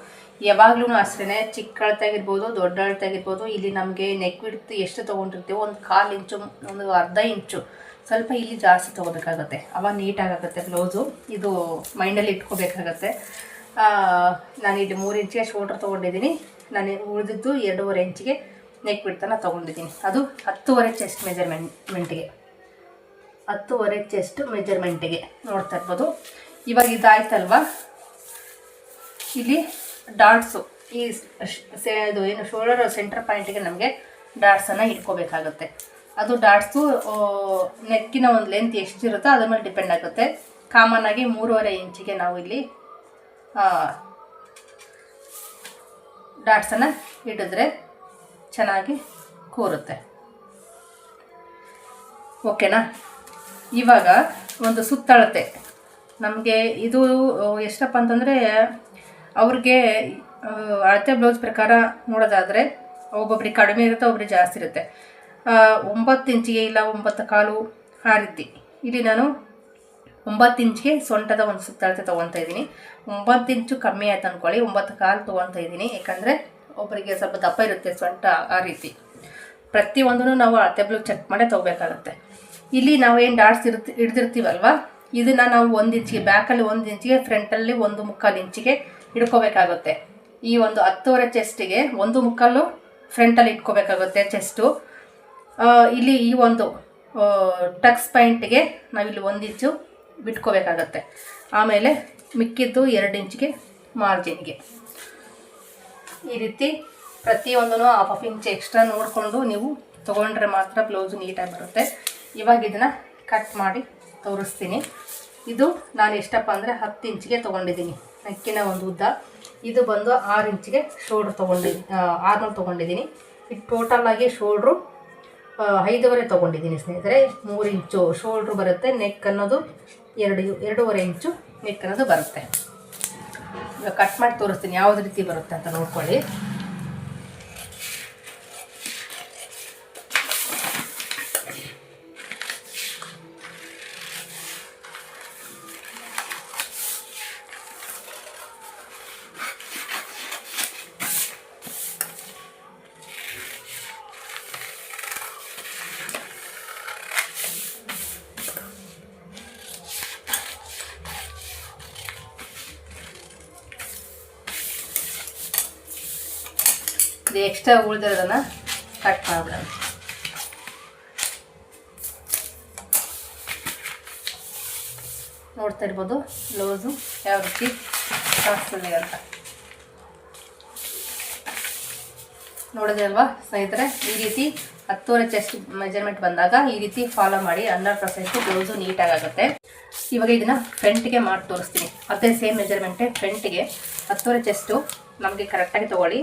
ಯಾವಾಗಲೂ ಅಷ್ಟೇ ಚಿಕ್ಕ ಅಳತಾಗಿರ್ಬೋದು ದೊಡ್ಡ ಅಳತಾಗಿರ್ಬೋದು ಇಲ್ಲಿ ನಮಗೆ ನೆಕ್ ಬಿಡ್ತು ಎಷ್ಟು ತೊಗೊಂಡಿರ್ತೀವೋ ಒಂದು ಕಾಲು ಇಂಚು ಒಂದು ಅರ್ಧ ಇಂಚು ಸ್ವಲ್ಪ ಇಲ್ಲಿ ಜಾಸ್ತಿ ತೊಗೋಬೇಕಾಗತ್ತೆ. ಅವಾಗ ನೀಟಾಗುತ್ತೆ ಬ್ಲೌಸು ಇದು ಮೈಂಡಲ್ಲಿ ಇಟ್ಕೋಬೇಕಾಗತ್ತೆ. ನಾನು ಇಲ್ಲಿ ಮೂರು ಇಂಚಿಗೆ ಶೋಲ್ಡ್ರ್ ತೊಗೊಂಡಿದ್ದೀನಿ. ನಾನು ಉಳಿದಿದ್ದು ಎರಡೂವರೆ ಇಂಚಿಗೆ ನೆಕ್ ಬಿಡ್ತಾನ ತೊಗೊಂಡಿದ್ದೀನಿ. ಅದು ಹತ್ತುವರೆ ಚೆಸ್ಟ್ ಮೆಜರ್ಮೆಂಟ್ಮೆಂಟ್ಗೆ ಹತ್ತುವರೆ ಚೆಸ್ಟ್ ಮೆಜರ್ಮೆಂಟಿಗೆ ನೋಡ್ತಾ ಇರ್ಬೋದು. ಇವಾಗ ಇದಾಯ್ತಲ್ವಾ? ಇಲ್ಲಿ ಡಾಟ್ಸು ಈ ಸೆ- ಏನು ಶೋಲ್ಡರ್ ಸೆಂಟರ್ ಪಾಯಿಂಟಿಗೆ ನಮಗೆ ಡಾಟ್ಸನ್ನು ಇಟ್ಕೋಬೇಕಾಗುತ್ತೆ ಅದು ಡಾಟ್ಸು ನೆಕ್ಕಿನ ಒಂದು ಲೆಂತ್ ಎಷ್ಟಿರುತ್ತೋ ಅದ್ರ ಮೇಲೆ ಡಿಪೆಂಡ್ ಆಗುತ್ತೆ. ಕಾಮನ್ ಆಗಿ ಮೂರುವರೆ ಇಂಚಿಗೆ ನಾವು ಇಲ್ಲಿ ಡಾಟ್ಸನ್ನು ಇಟ್ಟಿದ್ರೆ ಚೆನ್ನಾಗಿ ಕೂರುತ್ತೆ. ಓಕೆನಾ ಇವಾಗ ಒಂದು ಸುತ್ತಳತೆ. ನಮಗೆ ಇದು ಎಷ್ಟಪ್ಪ ಅಂತಂದರೆ ಅವ್ರಿಗೆ ಅಳತೆ ಬ್ಲೌಸ್ ಪ್ರಕಾರ ನೋಡೋದಾದರೆ, ಒಬ್ಬೊಬ್ರಿಗೆ ಕಡಿಮೆ ಇರುತ್ತೆ ಒಬ್ಬರಿಗೆ ಜಾಸ್ತಿ ಇರುತ್ತೆ. ಒಂಬತ್ತು ಇಂಚಿಗೆ ಇಲ್ಲ, ಒಂಬತ್ತು ಕಾಲು ಆ ರೀತಿ. ಇಲ್ಲಿ ನಾನು ಒಂಬತ್ತು ಇಂಚಿಗೆ ಸೊಂಟದ ಒಂದು ಸುತ್ತಳತೆ ತೊಗೊತಾ ಇದ್ದೀನಿ. ಒಂಬತ್ತು ಇಂಚು ಕಮ್ಮಿ ಆಯ್ತು ಅಂದ್ಕೊಳ್ಳಿ ಒಂಬತ್ತು ಕಾಲು ತೊಗೊತಾ ಇದ್ದೀನಿ. ಯಾಕಂದರೆ ಒಬ್ಬರಿಗೆ ಸ್ವಲ್ಪ ದಪ್ಪ ಇರುತ್ತೆ ಸೊಂಟ ಆ ರೀತಿ. ಪ್ರತಿಯೊಂದನ್ನು ನಾವು ಅಳತೆ ಬ್ಲೌಸ್ ಚೆಕ್ ಮಾಡೇ ತೊಗೋಬೇಕಾಗತ್ತೆ. ಇಲ್ಲಿ ನಾವು ಏನು ಡಾಟ್ಸ್ ಇರ್ತಿ, ಹಿಡ್ದಿರ್ತೀವಲ್ವ? ಇದನ್ನು ನಾವು ಒಂದು ಇಂಚಿಗೆ ಬ್ಯಾಕಲ್ಲಿ ಒಂದು ಇಂಚಿಗೆ ಫ್ರಂಟಲ್ಲಿ ಒಂದು ಮುಕ್ಕಾಲು ಇಂಚಿಗೆ ಹಿಡ್ಕೋಬೇಕಾಗುತ್ತೆ. ಈ ಒಂದು ಹತ್ತುವರೆ ಚೆಸ್ಟಿಗೆ ಒಂದು ಮುಕ್ಕಾಲು ಫ್ರಂಟಲ್ಲಿ ಇಟ್ಕೋಬೇಕಾಗುತ್ತೆ ಚೆಸ್ಟು. ಇಲ್ಲಿ ಈ ಒಂದು ಟಕ್ಸ್ ಪಾಯಿಂಟ್ಗೆ ನಾವಿಲ್ಲಿ ಒಂದು ಇಂಚು ಬಿಟ್ಕೋಬೇಕಾಗತ್ತೆ. ಆಮೇಲೆ ಮಿಕ್ಕಿದ್ದು ಎರಡು ಇಂಚಿಗೆ ಮಾರ್ಜಿನ್ಗೆ. ಈ ರೀತಿ ಪ್ರತಿಯೊಂದೂ ಹಾಫ್ ಹಾಫ್ ಇಂಚ್ ಎಕ್ಸ್ಟ್ರಾ ನೋಡಿಕೊಂಡು ನೀವು ತೊಗೊಂಡ್ರೆ ಮಾತ್ರ ಬ್ಲೌಸು ನೀಟಾಗಿ ಬರುತ್ತೆ. ಇವಾಗ ಇದನ್ನು ಕಟ್ ಮಾಡಿ ತೋರಿಸ್ತೀನಿ. ಇದು ನಾನು ಎಷ್ಟಪ್ಪ ಅಂದರೆ ಹತ್ತು ಇಂಚಿಗೆ ತೊಗೊಂಡಿದ್ದೀನಿ. ನೆಕ್ಕಿನ ಒಂದು ಉದ್ದ. ಇದು ಬಂದು ಆರು ಇಂಚಿಗೆ ಶೋಲ್ಡ್ರ್ ತೊಗೊಂಡಿದ್ದೀನಿ. ಆರ್ನೂರು ತೊಗೊಂಡಿದ್ದೀನಿ ಇದು ಟೋಟಲಾಗಿ ಶೋಲ್ಡ್ರು ಐದುವರೆ ತೊಗೊಂಡಿದ್ದೀನಿ ಸ್ನೇಹಿತರೆ. ಮೂರು ಇಂಚು ಶೋಲ್ಡ್ರು ಬರುತ್ತೆ ನೆಕ್ ಅನ್ನೋದು ಎರಡು, ಎರಡೂವರೆ ಇಂಚು ನೆಕ್ ಅನ್ನೋದು ಬರುತ್ತೆ. ಈಗ ಕಟ್ ಮಾಡಿ ತೋರಿಸ್ತೀನಿ, ಯಾವ್ದು ರೀತಿ ಬರುತ್ತೆ ಅಂತ ನೋಡ್ಕೊಳ್ಳಿ. ಇದು ಎಕ್ಸ್ಟ್ರಾ ಉಳಿದಿರೋದನ್ನು ಕಟ್ ಮಾಡಿಬಿಡೋಣ. ನೋಡ್ತಾ ಇರ್ಬೋದು ಬ್ಲೌಸು ಯಾವ ರೀತಿ ಕಾಣಿಸ್ತಿದೆ ಅಂತ. ನೋಡಿದೆ ಅಲ್ವಾ ಸ್ನೇಹಿತರೆ, ಈ ರೀತಿ ಹತ್ತುವರೆ ಚೆಸ್ಟ್ ಮೆಜರ್ಮೆಂಟ್ ಬಂದಾಗ ಈ ರೀತಿ ಫಾಲೋ ಮಾಡಿ ಹಂಡ್ರೆಡ್ ಪರ್ಸೆಂಟ್ ಬ್ಲೌಸು ನೀಟಾಗಿ ಆಗುತ್ತೆ ಇವಾಗ ಇದನ್ನು ಫ್ರಂಟ್ಗೆ ಮಾಡಿ ತೋರಿಸ್ತೀನಿ. ಅದೇ ಸೇಮ್ ಮೆಜರ್ಮೆಂಟೇ ಫ್ರಂಟ್ಗೆ ಹತ್ತುವರೆ ಚೆಸ್ಟು ನಮಗೆ ಕರೆಕ್ಟಾಗಿ ತೊಗೊಳ್ಳಿ.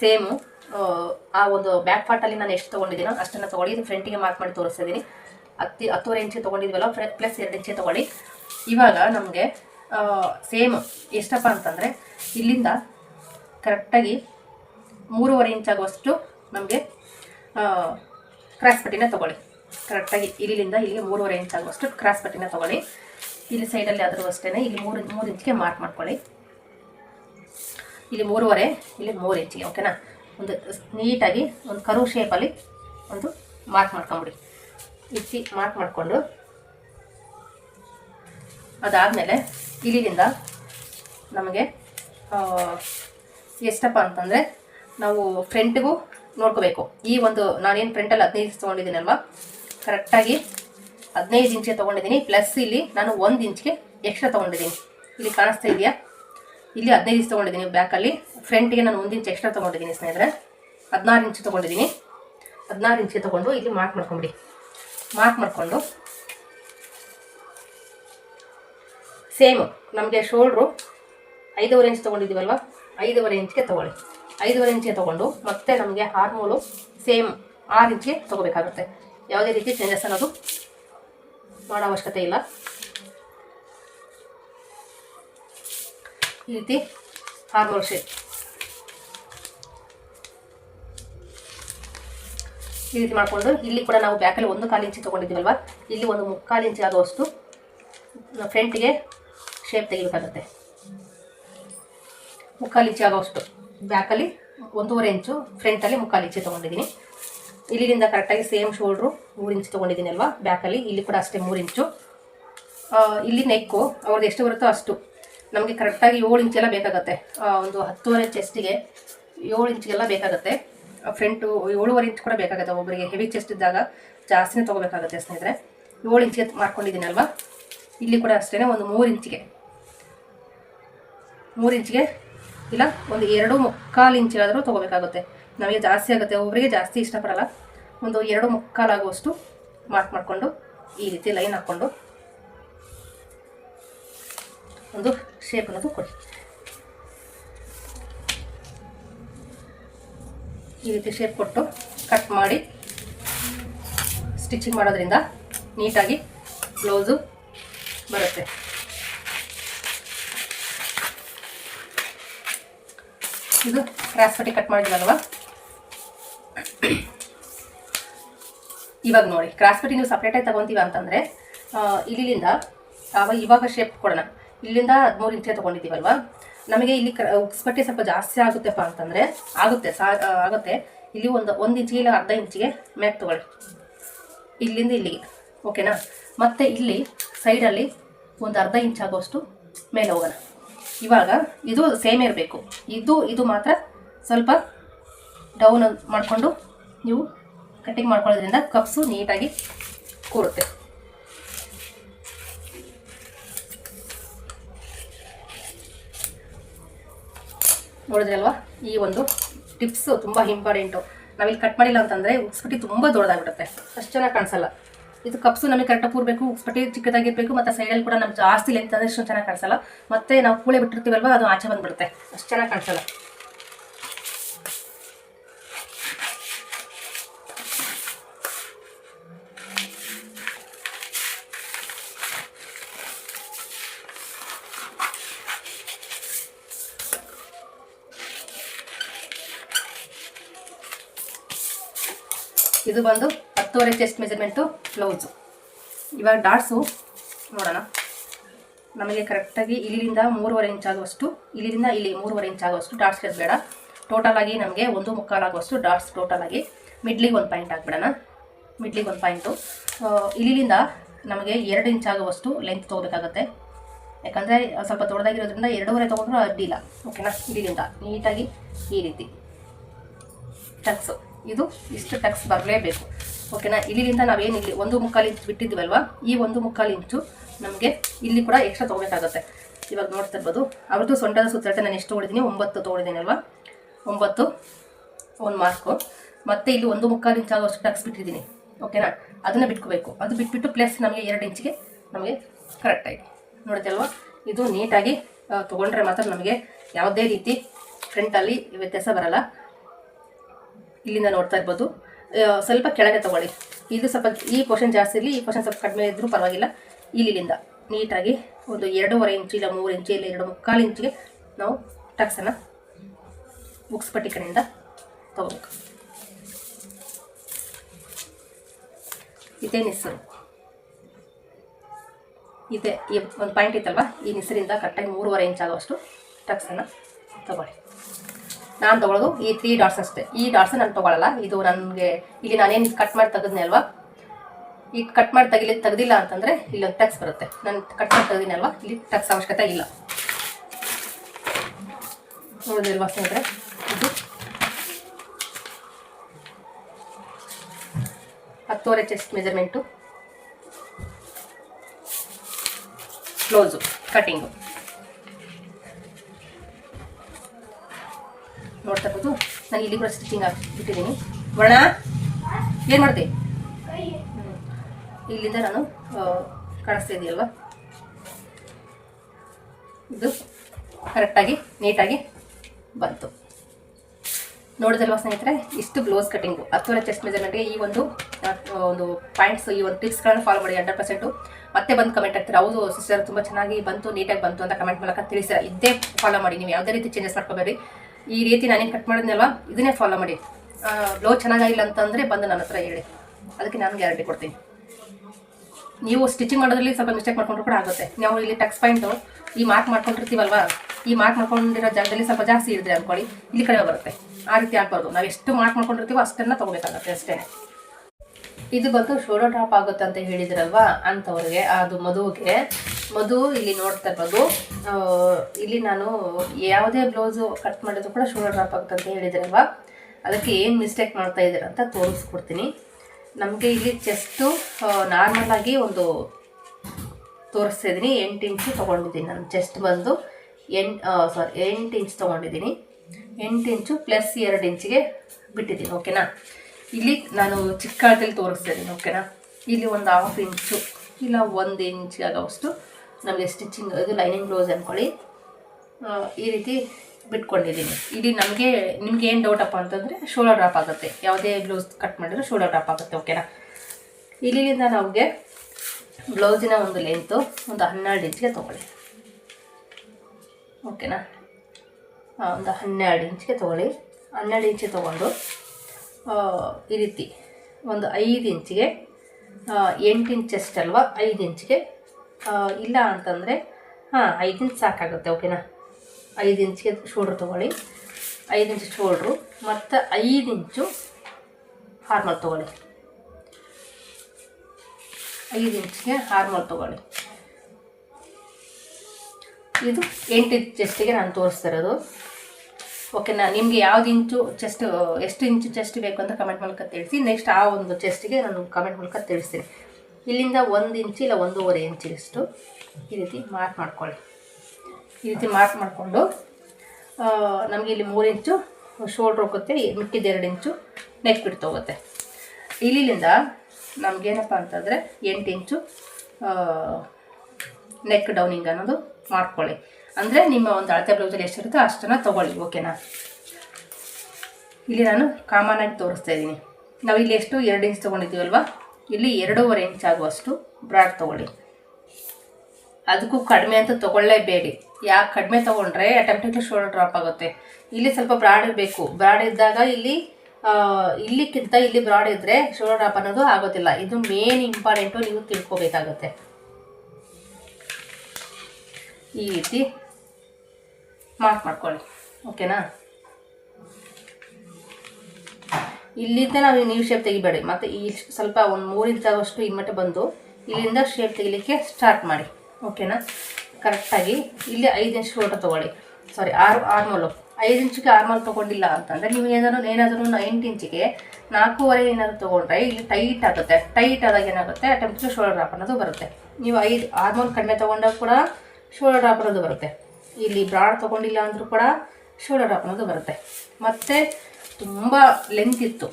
ಸೇಮು, ಆ ಒಂದು ಬ್ಯಾಕ್ ಪಾರ್ಟಲ್ಲಿ ನಾನು ಎಷ್ಟು ತೊಗೊಂಡಿದ್ದೀನೋ ಅಷ್ಟನ್ನು ತೊಗೊಳ್ಳಿ. ಇದು ಫ್ರಂಟಿಗೆ ಮಾರ್ಕ್ ಮಾಡಿ ತೋರಿಸ್ತಿದ್ದೀನಿ ಹತ್ತಿ, ಹತ್ತುವರೆ ಇಂಚು ತೊಗೊಂಡಿದ್ವಲ್ಲ ಪ್ಲಸ್ ಎರಡು ಇಂಚೆ ತೊಗೊಳ್ಳಿ. ಇವಾಗ ನಮಗೆ ಸೇಮ್ ಎಷ್ಟಪ್ಪ ಅಂತಂದರೆ, ಇಲ್ಲಿಂದ ಕರೆಕ್ಟಾಗಿ ಮೂರುವರೆ ಇಂಚ್ ಆಗುವಷ್ಟು ನಮಗೆ ಕ್ರಾಸ್ ಪಟ್ಟಿನ ತೊಗೊಳ್ಳಿ. ಕರೆಕ್ಟಾಗಿ ಇಲ್ಲಿಂದ ಇಲ್ಲಿಗೆ ಮೂರುವರೆ ಇಂಚ್ ಆಗುವಷ್ಟು ಕ್ರಾಸ್ ಪಟ್ಟಿನ ತೊಗೊಳ್ಳಿ. ಇಲ್ಲಿ ಸೈಡಲ್ಲಿ ಆದರೂ ಅಷ್ಟೇ ಇಲ್ಲಿ ಮೂರು ಮೂರು ಇಂಚಿಗೆ ಮಾರ್ಕ್ ಮಾಡ್ಕೊಳ್ಳಿ. ಇಲ್ಲಿ ಮೂರುವರೆ, ಇಲ್ಲಿ ಮೂರು ಇಂಚಿಗೆ ಓಕೆನಾ ಒಂದು ನೀಟಾಗಿ ಒಂದು ಕರು ಶೇಪಲ್ಲಿ ಒಂದು ಮಾರ್ಕ್ ಮಾಡ್ಕೊಂಬಿಡಿ. ಇಚ್ಚಿ ಮಾರ್ಕ್ ಮಾಡಿಕೊಂಡು. ಅದಾದಮೇಲೆ ಇಲ್ಲಿಂದ ನಮಗೆ ಎಷ್ಟಪ್ಪ ಅಂತಂದರೆ ನಾವು ಫ್ರಂಟ್ಗೂ ನೋಡ್ಕೋಬೇಕು. ಈ ಒಂದು ನಾನೇನು ಫ್ರಂಟಲ್ಲಿ ಹದಿನೈದು ತೊಗೊಂಡಿದ್ದೀನಲ್ವ ಕರೆಕ್ಟಾಗಿ ಹದಿನೈದು ಇಂಚಿಗೆ ತೊಗೊಂಡಿದ್ದೀನಿ ಪ್ಲಸ್ ಇಲ್ಲಿ ನಾನು ಒಂದು ಇಂಚಿಗೆ ಎಕ್ಸ್ಟ್ರಾ ತೊಗೊಂಡಿದ್ದೀನಿ. ಇಲ್ಲಿ ಕಾಣಿಸ್ತಾ ಇದೆಯಾ? ಇಲ್ಲಿ ಹದಿನೈದು ಇಂಚ್ ತೊಗೊಂಡಿದ್ದೀನಿ ಬ್ಯಾಕಲ್ಲಿ ಫ್ರಂಟ್ಗೆ ನಾನು ಒಂದು ಇಂಚ್ ಎಕ್ಸ್ಟ್ರಾ ತೊಗೊಂಡಿದ್ದೀನಿ ಸ್ನೇಹಿತರೆ. ಹದಿನಾರು ಇಂಚ್ ತೊಗೊಂಡಿದ್ದೀನಿ. ಹದಿನಾರು ಇಂಚ್ ತೊಗೊಂಡು ಇಲ್ಲಿ ಮಾರ್ಕ್ ಮಾಡ್ಕೊಂಬಿಡಿ. ಮಾರ್ಕ್ ಮಾಡಿಕೊಂಡು. ಸೇಮ್ ನಮಗೆ ಶೋಲ್ಡ್ರು ಐದೂವರೆ ಇಂಚ್ ತೊಗೊಂಡಿದ್ದೀವಲ್ವ? ಐದೂವರೆ ಇಂಚ್ಗೆ ತೊಗೊಳ್ಳಿ. ಐದೂವರೆ ಇಂಚಿಗೆ ತೊಗೊಂಡು ಮತ್ತೆ ನಮಗೆ ಹಾರ್ಮೋಲು ಸೇಮ್ ಆರು ಇಂಚ್ಗೆ ತೊಗೋಬೇಕಾಗುತ್ತೆ. ಯಾವುದೇ ರೀತಿ ಚೇಂಜಸ್ ಅನ್ನೋದು ಮಾಡೋ ಅವಶ್ಯಕತೆ ಇಲ್ಲ. ಈ ರೀತಿ ಶೇಪ್ ಈ ರೀತಿ ಮಾಡಿಕೊಂಡು ಇಲ್ಲಿ ಕೂಡ ನಾವು ಬ್ಯಾಕಲ್ಲಿ ಒಂದು ಕಾಲು ಇಂಚು ತೊಗೊಂಡಿದ್ದೀವಲ್ವ? ಇಲ್ಲಿ ಒಂದು ಮುಕ್ಕಾಲು ಇಂಚು ಆಗುವಷ್ಟು ಫ್ರಂಟಿಗೆ ಶೇಪ್ ತೆಗಿಬೇಕಾಗುತ್ತೆ. ಮುಕ್ಕಾಲು ಇಂಚು ಆಗೋಷ್ಟು ಬ್ಯಾಕಲ್ಲಿ ಒಂದೂವರೆ ಇಂಚು ಫ್ರಂಟಲ್ಲಿ ಮುಕ್ಕಾಲು ಇಂಚು ತೊಗೊಂಡಿದ್ದೀನಿ. ಇಲ್ಲಿಂದ ಕರೆಕ್ಟಾಗಿ ಸೇಮ್ ಶೋಲ್ಡ್ರು ಮೂರು ಇಂಚು ತೊಗೊಂಡಿದ್ದೀನಿ ಅಲ್ವಾ ಬ್ಯಾಕಲ್ಲಿ ಇಲ್ಲಿ ಕೂಡ ಅಷ್ಟೇ ಮೂರು ಇಂಚು. ಇಲ್ಲಿ ನೆಕ್ಕು ಅವ್ರದ್ದು ಎಷ್ಟು ಬರುತ್ತೋ ಅಷ್ಟು. ನಮಗೆ ಕರೆಕ್ಟಾಗಿ ಏಳು ಇಂಚೆಲ್ಲ ಬೇಕಾಗುತ್ತೆ. ಒಂದು ಹತ್ತುವರೆ ಚೆಸ್ಟಿಗೆ ಏಳು ಇಂಚಿಗೆಲ್ಲ ಬೇಕಾಗುತ್ತೆ. ಫ್ರಂಟು ಏಳುವರೆ ಇಂಚ್ ಕೂಡ ಬೇಕಾಗುತ್ತೆ ಒಬ್ಬರಿಗೆ ಹೆವಿ ಚೆಸ್ಟ್ ಇದ್ದಾಗ ಜಾಸ್ತಿನೇ ತೊಗೋಬೇಕಾಗುತ್ತೆ ಸ್ನೇಹಿತರೆ. ಏಳು ಇಂಚಿಗೆ ಮಾಡ್ಕೊಂಡಿದ್ದೀನಿ ಅಲ್ವಾ? ಇಲ್ಲಿ ಕೂಡ ಅಷ್ಟೇ ಒಂದು ಮೂರು ಇಂಚಿಗೆ ಮೂರು ಇಂಚಿಗೆ ಇಲ್ಲ, ಒಂದು ಎರಡು ಮುಕ್ಕಾಲು ಇಂಚಿಗಾದರೂ ತೊಗೋಬೇಕಾಗುತ್ತೆ. ನಮಗೆ ಜಾಸ್ತಿ ಆಗುತ್ತೆ ಒಬ್ಬರಿಗೆ ಜಾಸ್ತಿ ಇಷ್ಟಪಡಲ್ಲ. ಒಂದು ಎರಡು ಮುಕ್ಕಾಲಾಗುವಷ್ಟು ಮಾರ್ಕ್ ಮಾಡಿಕೊಂಡು ಈ ರೀತಿ ಲೈನ್ ಹಾಕ್ಕೊಂಡು ಒಂದು ಶೇಪ್ ಅನ್ನೋದು ಕೊಡಿ. ಈ ರೀತಿ ಶೇಪ್ ಕೊಟ್ಟು ಕಟ್ ಮಾಡಿ ಸ್ಟಿಚಿಂಗ್ ಮಾಡೋದ್ರಿಂದ ನೀಟಾಗಿ ಬ್ಲೌಸು ಬರುತ್ತೆ. ಇದು ಕ್ರಾಸ್ ಪಟ್ಟಿ ಕಟ್ ಮಾಡಿದ್ವಲ್ವ ಇವಾಗ ನೋಡಿ ಕ್ರಾಸ್ ಪಟ್ಟಿ ನೀವು ಸಪ್ರೇಟಾಗಿ ತಗೊತೀವಿ ಅಂತಂದರೆ ಇಲ್ಲಿಂದ ಅವಾಗ ಇವಾಗ ಶೇಪ್ ಕೊಡೋಣ. ಇಲ್ಲಿಂದ ಹದಿಮೂರು ಇಂಚೆ ತೊಗೊಂಡಿದ್ದೀವಲ್ವಾ? ನಮಗೆ ಇಲ್ಲಿ ಕ್ರ ಉಕ್ಸ್ಪಟ್ಟಿ ಸ್ವಲ್ಪ ಜಾಸ್ತಿ ಆಗುತ್ತೆಪ್ಪ ಅಂತಂದರೆ ಆಗುತ್ತೆ, ಸಾ ಆಗುತ್ತೆ. ಇಲ್ಲಿ ಒಂದು ಒಂದು ಇಂಚಿಗೆ ಇಲ್ಲ ಅರ್ಧ ಇಂಚಿಗೆ ಮ್ಯಾಕ್ ತೊಗೊಳ್ಳಿ. ಇಲ್ಲಿಂದ ಇಲ್ಲಿಗೆ, ಓಕೆನಾ? ಮತ್ತು ಇಲ್ಲಿ ಸೈಡಲ್ಲಿ ಒಂದು ಅರ್ಧ ಇಂಚ್ ಆಗೋಷ್ಟು ಮೇಲೆ ಹೋಗೋಣ. ಇವಾಗ ಇದು ಸೇಮ್ ಇರಬೇಕು. ಇದು ಇದು ಮಾತ್ರ ಸ್ವಲ್ಪ ಡೌನ್ ಮಾಡಿಕೊಂಡು ನೀವು ಕಟ್ಟಿಂಗ್ ಮಾಡ್ಕೊಳ್ಳೋದ್ರಿಂದ ಕಪ್ಸು ನೀಟಾಗಿ ಕೂರುತ್ತೆ. ನೋಡಿದ್ರಲ್ವಾ ಈ ಒಂದು ಟಿಪ್ಸು ತುಂಬ ಇಂಪಾರ್ಟೆಂಟು ನಾವಿಲ್ಲಿ ಕಟ್ ಮಾಡಿಲ್ಲ ಅಂತಂದರೆ ಉಕ್ಸ್ಪಟ್ಟಿ ತುಂಬ ದೊಡ್ಡದಾಗ್ಬಿಡುತ್ತೆ. ಅಷ್ಟು ಚೆನ್ನಾಗಿ ಕಾಣಿಸಲ್ಲ. ಇದು ಕಪ್ಸು ನಮಗೆ ಕರೆಕ್ಟಾಗಿ ಕೂರಬೇಕು ಉಕ್ಸ್ಪಟ್ಟಿ ಚಿಕ್ಕದಾಗಿರ್ಬೇಕು, ಮತ್ತು ಸೈಡಲ್ಲಿ ಕೂಡ ನಮ್ಗೆ ಜಾಸ್ತಿ ಲೆಂತ್ ಅಂದರೆ ಅಷ್ಟು ಚೆನ್ನಾಗಿ ಕಾಣಿಸಲ್ಲ. ಮತ್ತು ನಾವು ಕೂಳೆ ಬಿಟ್ಟಿರ್ತೀವಲ್ವ, ಅದು ಆಚೆ ಬಂದ್ಬಿಡುತ್ತೆ. ಅಷ್ಟು ಚೆನ್ನಾಗಿ ಕಾಣಿಸಲ್ಲ. ಇದು ಬಂದು ಹತ್ತುವರೆ ಚೆಸ್ಟ್ ಮೆಜರ್ಮೆಂಟು ಬ್ಲೌಸು ಇವಾಗ ಡಾಟ್ಸು ನೋಡೋಣ. ನಮಗೆ ಕರೆಕ್ಟಾಗಿ ಇಲ್ಲಿಂದ ಮೂರುವರೆ ಇಂಚ್ ಆಗುವಷ್ಟು, ಇಲ್ಲಿಂದ ಇಲ್ಲಿ ಮೂರುವರೆ ಇಂಚ್ ಆಗುವಷ್ಟು ಡಾಟ್ಸ್ ಬೇಡ ಟೋಟಲ್ ಆಗಿ ನಮಗೆ ಒಂದು ಮುಕ್ಕಾಲು ಆಗುವಷ್ಟು ಡಾಟ್ಸ್ ಟೋಟಲ್ ಆಗಿ ಮಿಡ್ಲಿಗೆ ಒಂದು ಪಾಯಿಂಟ್ ಹಾಕ್ಬಿಡೋಣ. ಮಿಡ್ಲಿಗೆ ಒಂದು ಪಾಯಿಂಟು ಇಲ್ಲಿಂದ ನಮಗೆ ಎರಡು ಇಂಚ್ ಆಗುವಷ್ಟು ಲೆಂತ್ ತೊಗೋಬೇಕಾಗತ್ತೆ. ಯಾಕಂದರೆ ಸ್ವಲ್ಪ ದೊಡ್ಡದಾಗಿರೋದ್ರಿಂದ ಎರಡೂವರೆ ತೊಗೊಂಡ್ರೂ ಅಡ್ಡಿಲ್ಲ ಓಕೆನಾ ಇಲ್ಲಿಂದ ನೀಟಾಗಿ ಈ ರೀತಿ. ಟಕ್ಸು ಇದು ಇಷ್ಟು ಟಕ್ಸ್ ಬರಲೇಬೇಕು. ಓಕೆನಾ ಇಲ್ಲಿಂದ ನಾವೇನು ಇಲ್ಲಿ ಒಂದು ಮುಕ್ಕಾಲು ಇಂಚು ಬಿಟ್ಟಿದ್ವಲ್ವ? ಈ ಒಂದು ಮುಕ್ಕಾಲು ಇಂಚು ನಮಗೆ ಇಲ್ಲಿ ಕೂಡ ಎಕ್ಸ್ಟ್ರಾ ತೊಗೋಬೇಕಾಗುತ್ತೆ. ಇವಾಗ ನೋಡ್ತಾ ಇರ್ಬೋದು ಅವ್ರದ್ದು ಸೊಂಟದ ಸುತ್ತಳತೆ ನಾನು ಎಷ್ಟು ತೊಗೊಂಡಿದ್ದೀನಿ ಒಂಬತ್ತು ತೊಗೊಂಡಿದ್ದೀನಿ ಅಲ್ವಾ ಒಂಬತ್ತು, ಒಂದು ಮಾರ್ಕು ಮತ್ತು ಇಲ್ಲಿ ಒಂದು ಮುಕ್ಕಾಲು ಇಂಚು ಆಗೋಷ್ಟು ಟಕ್ಸ್ ಬಿಟ್ಟಿದ್ದೀನಿ ಓಕೆನಾ ಅದನ್ನು ಬಿಟ್ಕೋಬೇಕು. ಅದು ಬಿಟ್ಬಿಟ್ಟು ಪ್ಲಸ್ ನಮಗೆ ಎರಡು ಇಂಚಿಗೆ ನಮಗೆ ಕರೆಕ್ಟಾಗಿ ನೋಡುತ್ತಲ್ವಾ ಇದು ನೀಟಾಗಿ ತೊಗೊಂಡ್ರೆ ಮಾತ್ರ ನಮಗೆ ಯಾವುದೇ ರೀತಿ ಫ್ರಂಟಲ್ಲಿ ವ್ಯತ್ಯಾಸ ಬರಲ್ಲ. ಇಲ್ಲಿಂದ ನೋಡ್ತಾ ಇರ್ಬೋದು. ಸ್ವಲ್ಪ ಕೆಳಗೆ ತಗೊಳ್ಳಿ. ಇದು ಸ್ವಲ್ಪ ಈ ಪೋರ್ಷನ್ ಜಾಸ್ತಿ ಇರಲಿ, ಈ ಪೋರ್ಷನ್ ಸ್ವಲ್ಪ ಕಡಿಮೆ ಇದ್ದರೂ ಪರವಾಗಿಲ್ಲ. ಇಲ್ಲಿಂದ ನೀಟಾಗಿ ಒಂದು ಎರಡೂವರೆ ಇಂಚು ಇಲ್ಲ ಮೂರು ಇಂಚು ಇಲ್ಲ ಎರಡು ಮುಕ್ಕಾಲು ಇಂಚಿಗೆ ನಾವು ಟಕ್ಸನ್ನು ಬುಕ್ಸ್ ಪಟ್ಟಿ ಕಡೆಯಿಂದ ತಗೋಬೇಕು. ಇದೇ ನಿಸ್ಸರು ಇದೆ, ಈ ಒಂದು ಪಾಯಿಂಟ್ ಇತ್ತಲ್ವ? ಈ ನಿಸರಿಂದ ಕರೆಕ್ಟಾಗಿ ಮೂರುವರೆ ಇಂಚ್ ಆಗುವಷ್ಟು ಟಕ್ಸನ್ನು ತಗೊಳ್ಳಿ. ನಾನು ತೊಗೊಳ್ಳೋದು ಈ ತ್ರೀ ಡಾಟ್ಸ್ ಅಷ್ಟೇ. ಈ ಡಾಟ್ಸ್ ನಾನು ತೊಗೊಳ್ಳಲ್ಲ ಇದು ನನಗೆ ಇಲ್ಲಿ ನಾನೇನು ಕಟ್ ಮಾಡಿ ತೆಗೆದ್ನೆ ಅಲ್ವಾ? ಈ ಕಟ್ ಮಾಡಿ ತೆಗಿಲಿ, ತೆಗ್ದಿಲ್ಲ ಅಂತಂದರೆ ಇಲ್ಲೊಂದು ಟಕ್ಸ್ ಬರುತ್ತೆ. ನಾನು ಕಟ್ ಮಾಡಿ ತೆಗ್ದಿನಿ ಅಲ್ವಾ? ಇಲ್ಲಿ ಟಕ್ಸ್ ಅವಶ್ಯಕತೆ ಇಲ್ಲ. ನೋಡಿದಿಲ್ವಾ ಸ್ನೇಹಿತರೆ? ಇದು ಹತ್ತುವರೆ ಚೆಸ್ಟ್ ಮೆಜರ್ಮೆಂಟು ಕ್ಲೋಸು ಕಟಿಂಗು ನೋಡ್ತಾ ನಾನು ಇಲ್ಲಿ ಕೂಡ ಸ್ಟಿಚಿಂಗ್ ಬಿಟ್ಟಿದ್ದೀನಿ ವರ್ಣ, ಏನು ಹ್ಮ್. ಇಲ್ಲಿಂದ ನಾನು ಕಾಣಿಸ್ತಾ ಇದೆಯಲ್ವಾ? ಇದು ಕರೆಕ್ಟಾಗಿ ನೀಟಾಗಿ ಬಂತು. ನೋಡಿದಲ್ವಾ ಸ್ನೇಹಿತರೆ, ಇಷ್ಟು ಬ್ಲೌಸ್ ಕಟಿಂಗು ಹತ್ತುವರೆ ಚೆಸ್ಟ್ ಮೆಜರ್ಮೆಂಟ್ಗೆ ಈ ಒಂದು ಒಂದು ಪಾಯಿಂಟ್ಸ್ ಈ ಒಂದು ಟಿಪ್ಸ್ಗಳನ್ನು ಫಾಲೋ ಮಾಡಿ ಹಂಡ್ರೆಡ್ ಪರ್ಸೆಂಟು ಮತ್ತೆ ಬಂದು ಕಮೆಂಟ್ ಆಗ್ತಾರೆ ಹೌದು ಸಿಸ್ಟರ್ ತುಂಬ ಚೆನ್ನಾಗಿ ಬಂತು ನೀಟಾಗಿ ಬಂತು ಅಂತ ಕಮೆಂಟ್ ಮೂಲಕ ತಿಳಿಸಿರ. ಇದೇ ಫಾಲೋ ಮಾಡಿ, ನೀವು ಯಾವುದೇ ರೀತಿ ಚೇಂಜಸ್ ಮಾಡ್ಕೋಬೇಡಿ. ಈ ರೀತಿ ನಾನೇನು ಕಟ್ ಮಾಡಿದ್ನಲ್ವ ಇದನ್ನೇ ಫಾಲೋ ಮಾಡಿ. ಬ್ಲೌಸ್ ಚೆನ್ನಾಗಿಲ್ಲ ಅಂತಂದರೆ ಬಂದು ನನ್ನ ಹತ್ರ ಹೇಳಿ. ಅದಕ್ಕೆ ನಾನು ಗ್ಯಾರಂಟಿ ಕೊಡ್ತೀನಿ. ನೀವು ಸ್ಟಿಚಿಂಗ್ ಮಾಡೋದ್ರಲ್ಲಿ ಸ್ವಲ್ಪ ಮಿಸ್ಟೇಕ್ ಮಾಡ್ಕೊಂಡ್ರು ಕೂಡ ಆಗುತ್ತೆ. ನಾವು ಇಲ್ಲಿ ಟಕ್ಸ್ ಪಾಯಿಂಟು ಈ ಮಾರ್ಕ್ ಮಾಡ್ಕೊಂಡಿರ್ತೀವಲ್ವಾ? ಈ ಮಾರ್ಕ್ ಮಾಡ್ಕೊಂಡಿರೋ ಜಾಗದಲ್ಲಿ ಸ್ವಲ್ಪ ಜಾಸ್ತಿ ಇದ್ರೆ ಅಂದ್ಕೊಳ್ಳಿ ಇಲ್ಲಿ ಕಡೆ ಬರುತ್ತೆ. ಆ ರೀತಿ ಆಗ್ಬಾರ್ದು. ನಾವು ಎಷ್ಟು ಮಾರ್ಕ್ ಮಾಡ್ಕೊಂಡಿರ್ತೀವೋ ಅಷ್ಟನ್ನು ತೊಗೋಬೇಕಾಗತ್ತೆ ಅಷ್ಟೇ ಇದು ಬಂದು ಶೋಡೋ ಡ್ರಾಪ್ ಆಗುತ್ತೆ ಅಂತ ಹೇಳಿದ್ರಲ್ವಾ ಅಂಥವ್ರಿಗೆ ಅದು ಮದುವಿಗೆ ಮಧು ಇಲ್ಲಿ ನೋಡ್ತಾ ಇರ್ಬೋದು ಇಲ್ಲಿ ನಾನು ಯಾವುದೇ ಬ್ಲೌಸು ಕಟ್ ಮಾಡಿದ್ರು ಕೂಡ ಶೋಡೋ ಡ್ರಾಪ್ ಆಗುತ್ತೆ ಅಂತ ಹೇಳಿದ್ರಲ್ವಾ? ಅದಕ್ಕೆ ಏನು ಮಿಸ್ಟೇಕ್ ಮಾಡ್ತಾ ಇದ್ದೀರ ಅಂತ ತೋರಿಸ್ಕೊಡ್ತೀನಿ. ನಮಗೆ ಇಲ್ಲಿ ಚೆಸ್ಟು ನಾರ್ಮಲಾಗಿ ಒಂದು ತೋರಿಸ್ತಾ ಇದ್ದೀನಿ. ಎಂಟು ಇಂಚು ತೊಗೊಂಡಿದ್ದೀನಿ ನಾನು ಚೆಸ್ಟ್ ಬಂದು ಎಂಟು ಸಾರಿ ಎಂಟು ಇಂಚ್ ತೊಗೊಂಡಿದ್ದೀನಿ. ಎಂಟು ಇಂಚು ಪ್ಲಸ್ ಎರಡು ಇಂಚಿಗೆ ಬಿಟ್ಟಿದ್ದೀನಿ ಓಕೆನಾ ಇಲ್ಲಿ ನಾನು ಚಿಕ್ಕ ಅಳತೆಯಲ್ಲಿ ಓಕೆನಾ ಇಲ್ಲಿ ಒಂದು ಹಾಫ್ ಇಂಚು ಇಲ್ಲ ಒಂದು ಇಂಚ್ ಆಗೋವಷ್ಟು ನಮಗೆ ಸ್ಟಿಚಿಂಗ್ ಇದು ಲೈನಿಂಗ್ ಬ್ಲೌಸ್ ಅಂದ್ಕೊಳ್ಳಿ ಈ ರೀತಿ ಬಿಟ್ಕೊಂಡಿದ್ದೀನಿ. ಇಲ್ಲಿ ನಮಗೆ, ನಿಮ್ಗೆ ಏನು ಡೌಟಪ್ಪ ಅಂತಂದರೆ ಶೋಲ್ಡರ್ ಡ್ರಾಪ್ ಆಗುತ್ತೆ. ಯಾವುದೇ ಬ್ಲೌಸ್ ಕಟ್ ಮಾಡಿದ್ರೆ ಶೋಲ್ಡರ್ ಡ್ರಾಪ್ ಆಗುತ್ತೆ ಓಕೆನಾ ಇಲ್ಲಿಂದ ನಮಗೆ ಬ್ಲೌಸಿನ ಒಂದು ಲೆಂತು ಒಂದು ಹನ್ನೆರಡು ಇಂಚ್ಗೆ ತೊಗೊಳ್ಳಿ. ಓಕೆನಾ ಒಂದು ಹನ್ನೆರಡು ಇಂಚಿಗೆ ತೊಗೊಳ್ಳಿ. ಹನ್ನೆರಡು ಇಂಚಿಗೆ ತೊಗೊಂಡು ಈ ರೀತಿ ಒಂದು ಐದು ಇಂಚಿಗೆ ಎಂಟು ಇಂಚ್ ಅಲ್ವಾ? ಐದು ಇಂಚಿಗೆ. ಇಲ್ಲ ಅಂತಂದರೆ, ಹಾಂ, ಐದು ಇಂಚ್ ಸಾಕಾಗುತ್ತೆ ಓಕೆನಾ ಐದು ಇಂಚಿಗೆ ಶೋಲ್ಡ್ರ್ ತೊಗೊಳ್ಳಿ. ಐದು ಇಂಚ್ ಶೋಲ್ಡ್ರು ಮತ್ತು ಐದು ಇಂಚು ಹಾರ್ಮಲ್ ತೊಗೊಳ್ಳಿ. ಐದು ಇಂಚಿಗೆ ಹಾರ್ಮಲ್ ತೊಗೊಳ್ಳಿ. ಇದು ಎಂಟು ಇಂಚ್ ಚೆಸ್ಟಿಗೆ ನಾನು ತೋರಿಸ್ತಾ ಇರೋದು. ಓಕೆನಾ ನಿಮಗೆ ಯಾವ್ದು ಇಂಚು ಚೆಸ್ಟ್ ಎಷ್ಟು ಇಂಚು ಚೆಸ್ಟ್ ಬೇಕು ಅಂತ ಕಮೆಂಟ್ ಮೂಲಕ ತಿಳಿಸಿ. ನೆಕ್ಸ್ಟ್ ಆ ಒಂದು ಚೆಸ್ಟಿಗೆ ನಾನು ಕಮೆಂಟ್ ಮೂಲಕ ತಿಳಿಸ್ತೀನಿ. ಇಲ್ಲಿಂದ ಒಂದು ಇಂಚು ಇಲ್ಲ, ಒಂದೂವರೆ ಇಂಚಿಷ್ಟು ಈ ರೀತಿ ಮಾರ್ಕ್ ಮಾಡ್ಕೊಳ್ಳಿ. ಈ ರೀತಿ ಮಾರ್ಕ್ ಮಾಡಿಕೊಂಡು ನಮಗೆ ಇಲ್ಲಿ ಮೂರು ಇಂಚು ಶೋಲ್ಡ್ರ್ ಹೋಗುತ್ತೆ ಮಿಕ್ಕಿದ ಎರಡು ಇಂಚು ನೆಕ್ ಬಿಟ್ಟು ಹೋಗುತ್ತೆ. ಇಲ್ಲಿಂದ ನಮಗೇನಪ್ಪ ಅಂತಂದರೆ ಎಂಟು ಇಂಚು ನೆಕ್ ಡೌನಿಂಗ್ ಅನ್ನೋದು ಮಾಡ್ಕೊಳ್ಳಿ. ಅಂದರೆ ನಿಮ್ಮ ಒಂದು ಅಳತೆ ಬ್ಲೌಸಲ್ಲಿ ಎಷ್ಟಿರುತ್ತೋ ಅಷ್ಟನ್ನು ತೊಗೊಳ್ಳಿ, ಓಕೆನಾ? ಇಲ್ಲಿ ನಾನು ಕಾಮನ್ ಆಗಿ ತೋರಿಸ್ತಾ ಇದ್ದೀನಿ. ನಾವು ಇಲ್ಲಿ ಎಷ್ಟು? ಎರಡು ಇಂಚ್ ತೊಗೊಂಡಿದ್ದೀವಲ್ವಾ? ಇಲ್ಲಿ ಎರಡೂವರೆ ಇಂಚ್ ಆಗುವಷ್ಟು ಬ್ರಾಡ್ ತೊಗೊಳ್ಳಿ. ಅದಕ್ಕೂ ಕಡಿಮೆ ಅಂತ ತೊಗೊಳ್ಳೇಬೇಡಿ. ಯಾಕೆ ಕಡಿಮೆ ತೊಗೊಂಡ್ರೆ ಆಟೋಮೆಟಿಕ್ಲಿ ಶೋಲ್ಡರ್ ಡ್ರಾಪ್ ಆಗುತ್ತೆ. ಇಲ್ಲಿ ಸ್ವಲ್ಪ ಬ್ರಾಡ್ ಇರಬೇಕು ಬ್ರಾಡ್ ಇದ್ದಾಗ ಇಲ್ಲಿ ಇಲ್ಲಿಕ್ಕಿಂತ ಇಲ್ಲಿ ಬ್ರಾಡ್ ಇದ್ದರೆ ಶೋಲ್ಡರ್ ಡ್ರಾಪ್ ಅನ್ನೋದು ಆಗೋದಿಲ್ಲ. ಇದು ಮೇನ್ ಇಂಪಾರ್ಟೆಂಟು ನೀವು ತಿಳ್ಕೊಬೇಕಾಗುತ್ತೆ. ಈ ರೀತಿ ಮಾರ್ಕ್ ಮಾಡ್ಕೊಳ್ಳಿ. ಓಕೆನಾ ಇಲ್ಲಿಂದ ನಾವು ನೀವು ಶೇಪ್ ತೆಗಿಬೇಡಿ. ಮತ್ತು ಈ ಸ್ವಲ್ಪ ಒಂದು ಮೂರು ಇಂಚ್ ಆಗೋಷ್ಟು ಮಟ್ಟ ಬಂದು ಇಲ್ಲಿಂದ ಶೇಪ್ ತೆಗಿಲಿಕ್ಕೆ ಸ್ಟಾರ್ಟ್ ಮಾಡಿ. ಓಕೆನಾ ಕರೆಕ್ಟಾಗಿ ಇಲ್ಲಿ ಐದು ಇಂಚ್ ಫೋಟೋ ತೊಗೊಳ್ಳಿ. ಸಾರಿ ಆರು ಆರ್ಮೋಲು ಐದು ಇಂಚಿಗೆ ಆರ್ಮೋಲ್ ತೊಗೊಂಡಿಲ್ಲ ಅಂತಂದರೆ ನೀವು ಏನಾದರೂ ಏನಾದರೂ ಎಂಟು ಇಂಚಿಗೆ ನಾಲ್ಕೂವರೆ ಏನಾದರೂ ತೊಗೊಂಡ್ರೆ ಇಲ್ಲಿ ಟೈಟ್ ಆಗುತ್ತೆ. ಟೈಟ್ ಆದಾಗ ಏನಾಗುತ್ತೆ? ಟೆಂಪ್ರೇಚರ್ ಶೋಲ್ಡರ್ ಡ್ರಾಪ್ ಅನ್ನೋದು ಬರುತ್ತೆ. ನೀವು ಐದು ಆರ್ಮೋಲ್ ಕಡಿಮೆ ತೊಗೊಂಡಾಗ ಕೂಡ ಶೋಲ್ಡರ್ ಡ್ರಾಪ್ ಅನ್ನೋದು ಬರುತ್ತೆ. ಇಲ್ಲಿ ಬ್ರಾಡ್ ತೊಗೊಂಡಿಲ್ಲ ಅಂದರೂ ಕೂಡ ಶೋಲ್ಡರ್ ಅಪ್ ಬರುತ್ತೆ. ಮತ್ತು ತುಂಬ ಲೆಂತ್ ಇತ್ತು.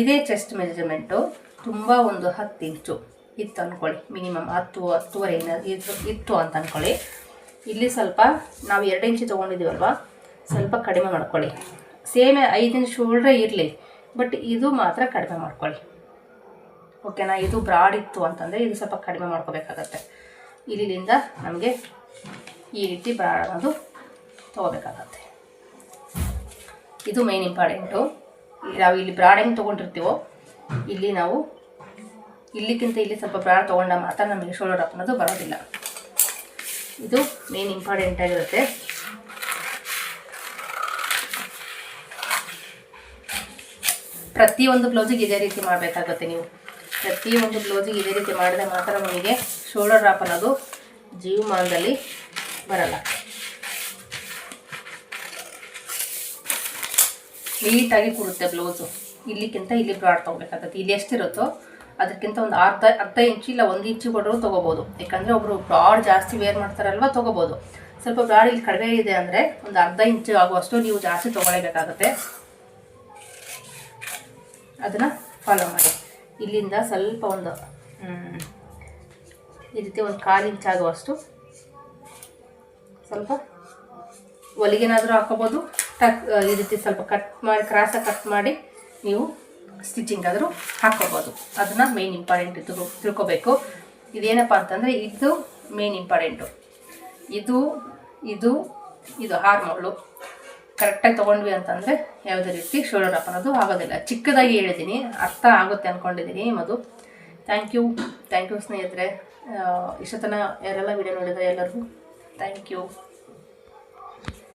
ಇದೇ ಚೆಸ್ಟ್ ಮೆಜರ್ಮೆಂಟು ತುಂಬ ಒಂದು ಹತ್ತು ಇಂಚು ಇತ್ತು ಅಂದ್ಕೊಳ್ಳಿ ಮಿನಿಮಮ್ ಹತ್ತು, ಹತ್ತುವರೆ ಇತ್ತು ಇತ್ತು ಅಂತ ಅಂದ್ಕೊಳ್ಳಿ ಇಲ್ಲಿ ಸ್ವಲ್ಪ ನಾವು ಎರಡು ಇಂಚು ತೊಗೊಂಡಿದ್ದೀವಲ್ವ? ಸ್ವಲ್ಪ ಕಡಿಮೆ ಮಾಡ್ಕೊಳ್ಳಿ. ಸೇಮ್ ಐದು ಇಂಚ್ ಶೋಲ್ಡ್ರೇ ಇರಲಿ ಬಟ್ ಇದು ಮಾತ್ರ ಕಡಿಮೆ ಮಾಡ್ಕೊಳ್ಳಿ. ಓಕೆನಾ ಇದು ಬ್ರಾಡ್ ಇತ್ತು ಅಂತಂದರೆ ಇದು ಸ್ವಲ್ಪ ಕಡಿಮೆ ಮಾಡ್ಕೋಬೇಕಾಗತ್ತೆ. ಇಲ್ಲಿಂದ ನಮಗೆ ಈ ರೀತಿ ಅನ್ನೋದು ತೊಗೋಬೇಕಾಗತ್ತೆ. ಇದು ಮೇನ್ ಇಂಪಾರ್ಟೆಂಟು ನಾವು ಇಲ್ಲಿ ಬ್ರಾಡ್ ಹೆಂಗೆ ತೊಗೊಂಡಿರ್ತೀವೋ, ಇಲ್ಲಿ ನಾವು ಇಲ್ಲಿಗಿಂತ ಇಲ್ಲಿ ಸ್ವಲ್ಪ ಬ್ರಾಡ್ ತೊಗೊಂಡ ಮಾತ್ರ ನಮಗೆ ಶೋಲ್ಡರ್ ಅಪ್ ಅನ್ನೋದು ಬರೋದಿಲ್ಲ. ಇದು ಮೇನ್ ಇಂಪಾರ್ಟೆಂಟ್ ಆಗಿರುತ್ತೆ. ಪ್ರತಿಯೊಂದು ಬ್ಲೌಸಿಗೆ ಇದೇ ರೀತಿ ಮಾಡಬೇಕಾಗುತ್ತೆ ನೀವು. ಪ್ರತಿಯೊಂದು ಬ್ಲೌಸಿಗೆ ಇದೇ ರೀತಿ ಮಾಡಿದ್ರೆ ಮಾತ್ರ ನಮಗೆ ಶೋಲ್ಡರ್ ಡ್ರಾಪ್ ಅನ್ನೋದು ಜೀವಮಾನದಲ್ಲಿ ಬರಲ್ಲ. ನೀಟಾಗಿ ಕೂರುತ್ತೆ ಬ್ಲೌಸು ಇಲ್ಲಿಕ್ಕಿಂತ ಇಲ್ಲಿ ಬ್ರಾಡ್ ತೊಗೋಬೇಕಾಗತ್ತೆ. ಇಲ್ಲಿ ಎಷ್ಟಿರುತ್ತೋ ಅದಕ್ಕಿಂತ ಒಂದು ಅರ್ಧ ಅರ್ಧ ಇಂಚು ಇಲ್ಲ ಒಂದು ಇಂಚು ಕೊಟ್ಟರು ತೊಗೋಬೋದು. ಯಾಕಂದರೆ ಒಬ್ಬರು ಬ್ರಾಡ್ ಜಾಸ್ತಿ ವೇರ್ ಮಾಡ್ತಾರಲ್ವ ತೊಗೋಬೋದು. ಸ್ವಲ್ಪ ಬ್ರಾಡ್ ಇಲ್ಲಿ ಕಡಿಮೆ ಇದೆ ಅಂದರೆ ಒಂದು ಅರ್ಧ ಇಂಚು ಆಗುವಷ್ಟು ನೀವು ಜಾಸ್ತಿ ತೊಗೊಳ್ಳೇಬೇಕಾಗುತ್ತೆ. ಅದನ್ನು ಫಾಲೋ ಮಾಡಿ. ಇಲ್ಲಿಂದ ಸ್ವಲ್ಪ ಒಂದು ಈ ರೀತಿ ಒಂದು ಕಾಲು ಇಂಚ್ ಆಗುವಷ್ಟು ಸ್ವಲ್ಪ ಹೊಲಿಗೆನಾದರೂ ಹಾಕೋಬೋದು. ಟಕ್ ಈ ರೀತಿ ಸ್ವಲ್ಪ ಕಟ್ ಮಾಡಿ ಕ್ರಾಸಾಗಿ ಕಟ್ ಮಾಡಿ ನೀವು ಸ್ಟಿಚಿಂಗ್ ಆದರೂ ಹಾಕೋಬೋದು. ಅದನ್ನು ಮೇನ್ ಇಂಪಾರ್ಟೆಂಟ್ ತಿಳ್ಕೊ, ತಿಳ್ಕೊಬೇಕು. ಇದೇನಪ್ಪ ಅಂತಂದರೆ ಇದು ಮೇನ್ ಇಂಪಾರ್ಟೆಂಟು ಇದು ಇದು ಇದು ಹಾರ್ಮೋಳು ಕರೆಕ್ಟಾಗಿ ತೊಗೊಂಡ್ವಿ ಅಂತಂದರೆ ಯಾವುದೇ ರೀತಿ ಶೋಲ್ಡರ್ ಅಪ್ ಅನ್ನೋದು ಆಗೋದಿಲ್ಲ. ಚಿಕ್ಕದಾಗಿ ಹೇಳಿದ್ದೀನಿ ಅರ್ಥ ಆಗುತ್ತೆ ಅಂದ್ಕೊಂಡಿದ್ದೀನಿ ಮದು ಥ್ಯಾಂಕ್ ಯು ಥ್ಯಾಂಕ್ ಯು ಸ್ನೇಹಿತರೆ. ಇಷ್ಟತನ ಯಾರೆಲ್ಲ ವಿಡಿಯೋ ನೋಡಿದ್ರೆ ಎಲ್ಲರಿಗೂ ಥ್ಯಾಂಕ್ ಯು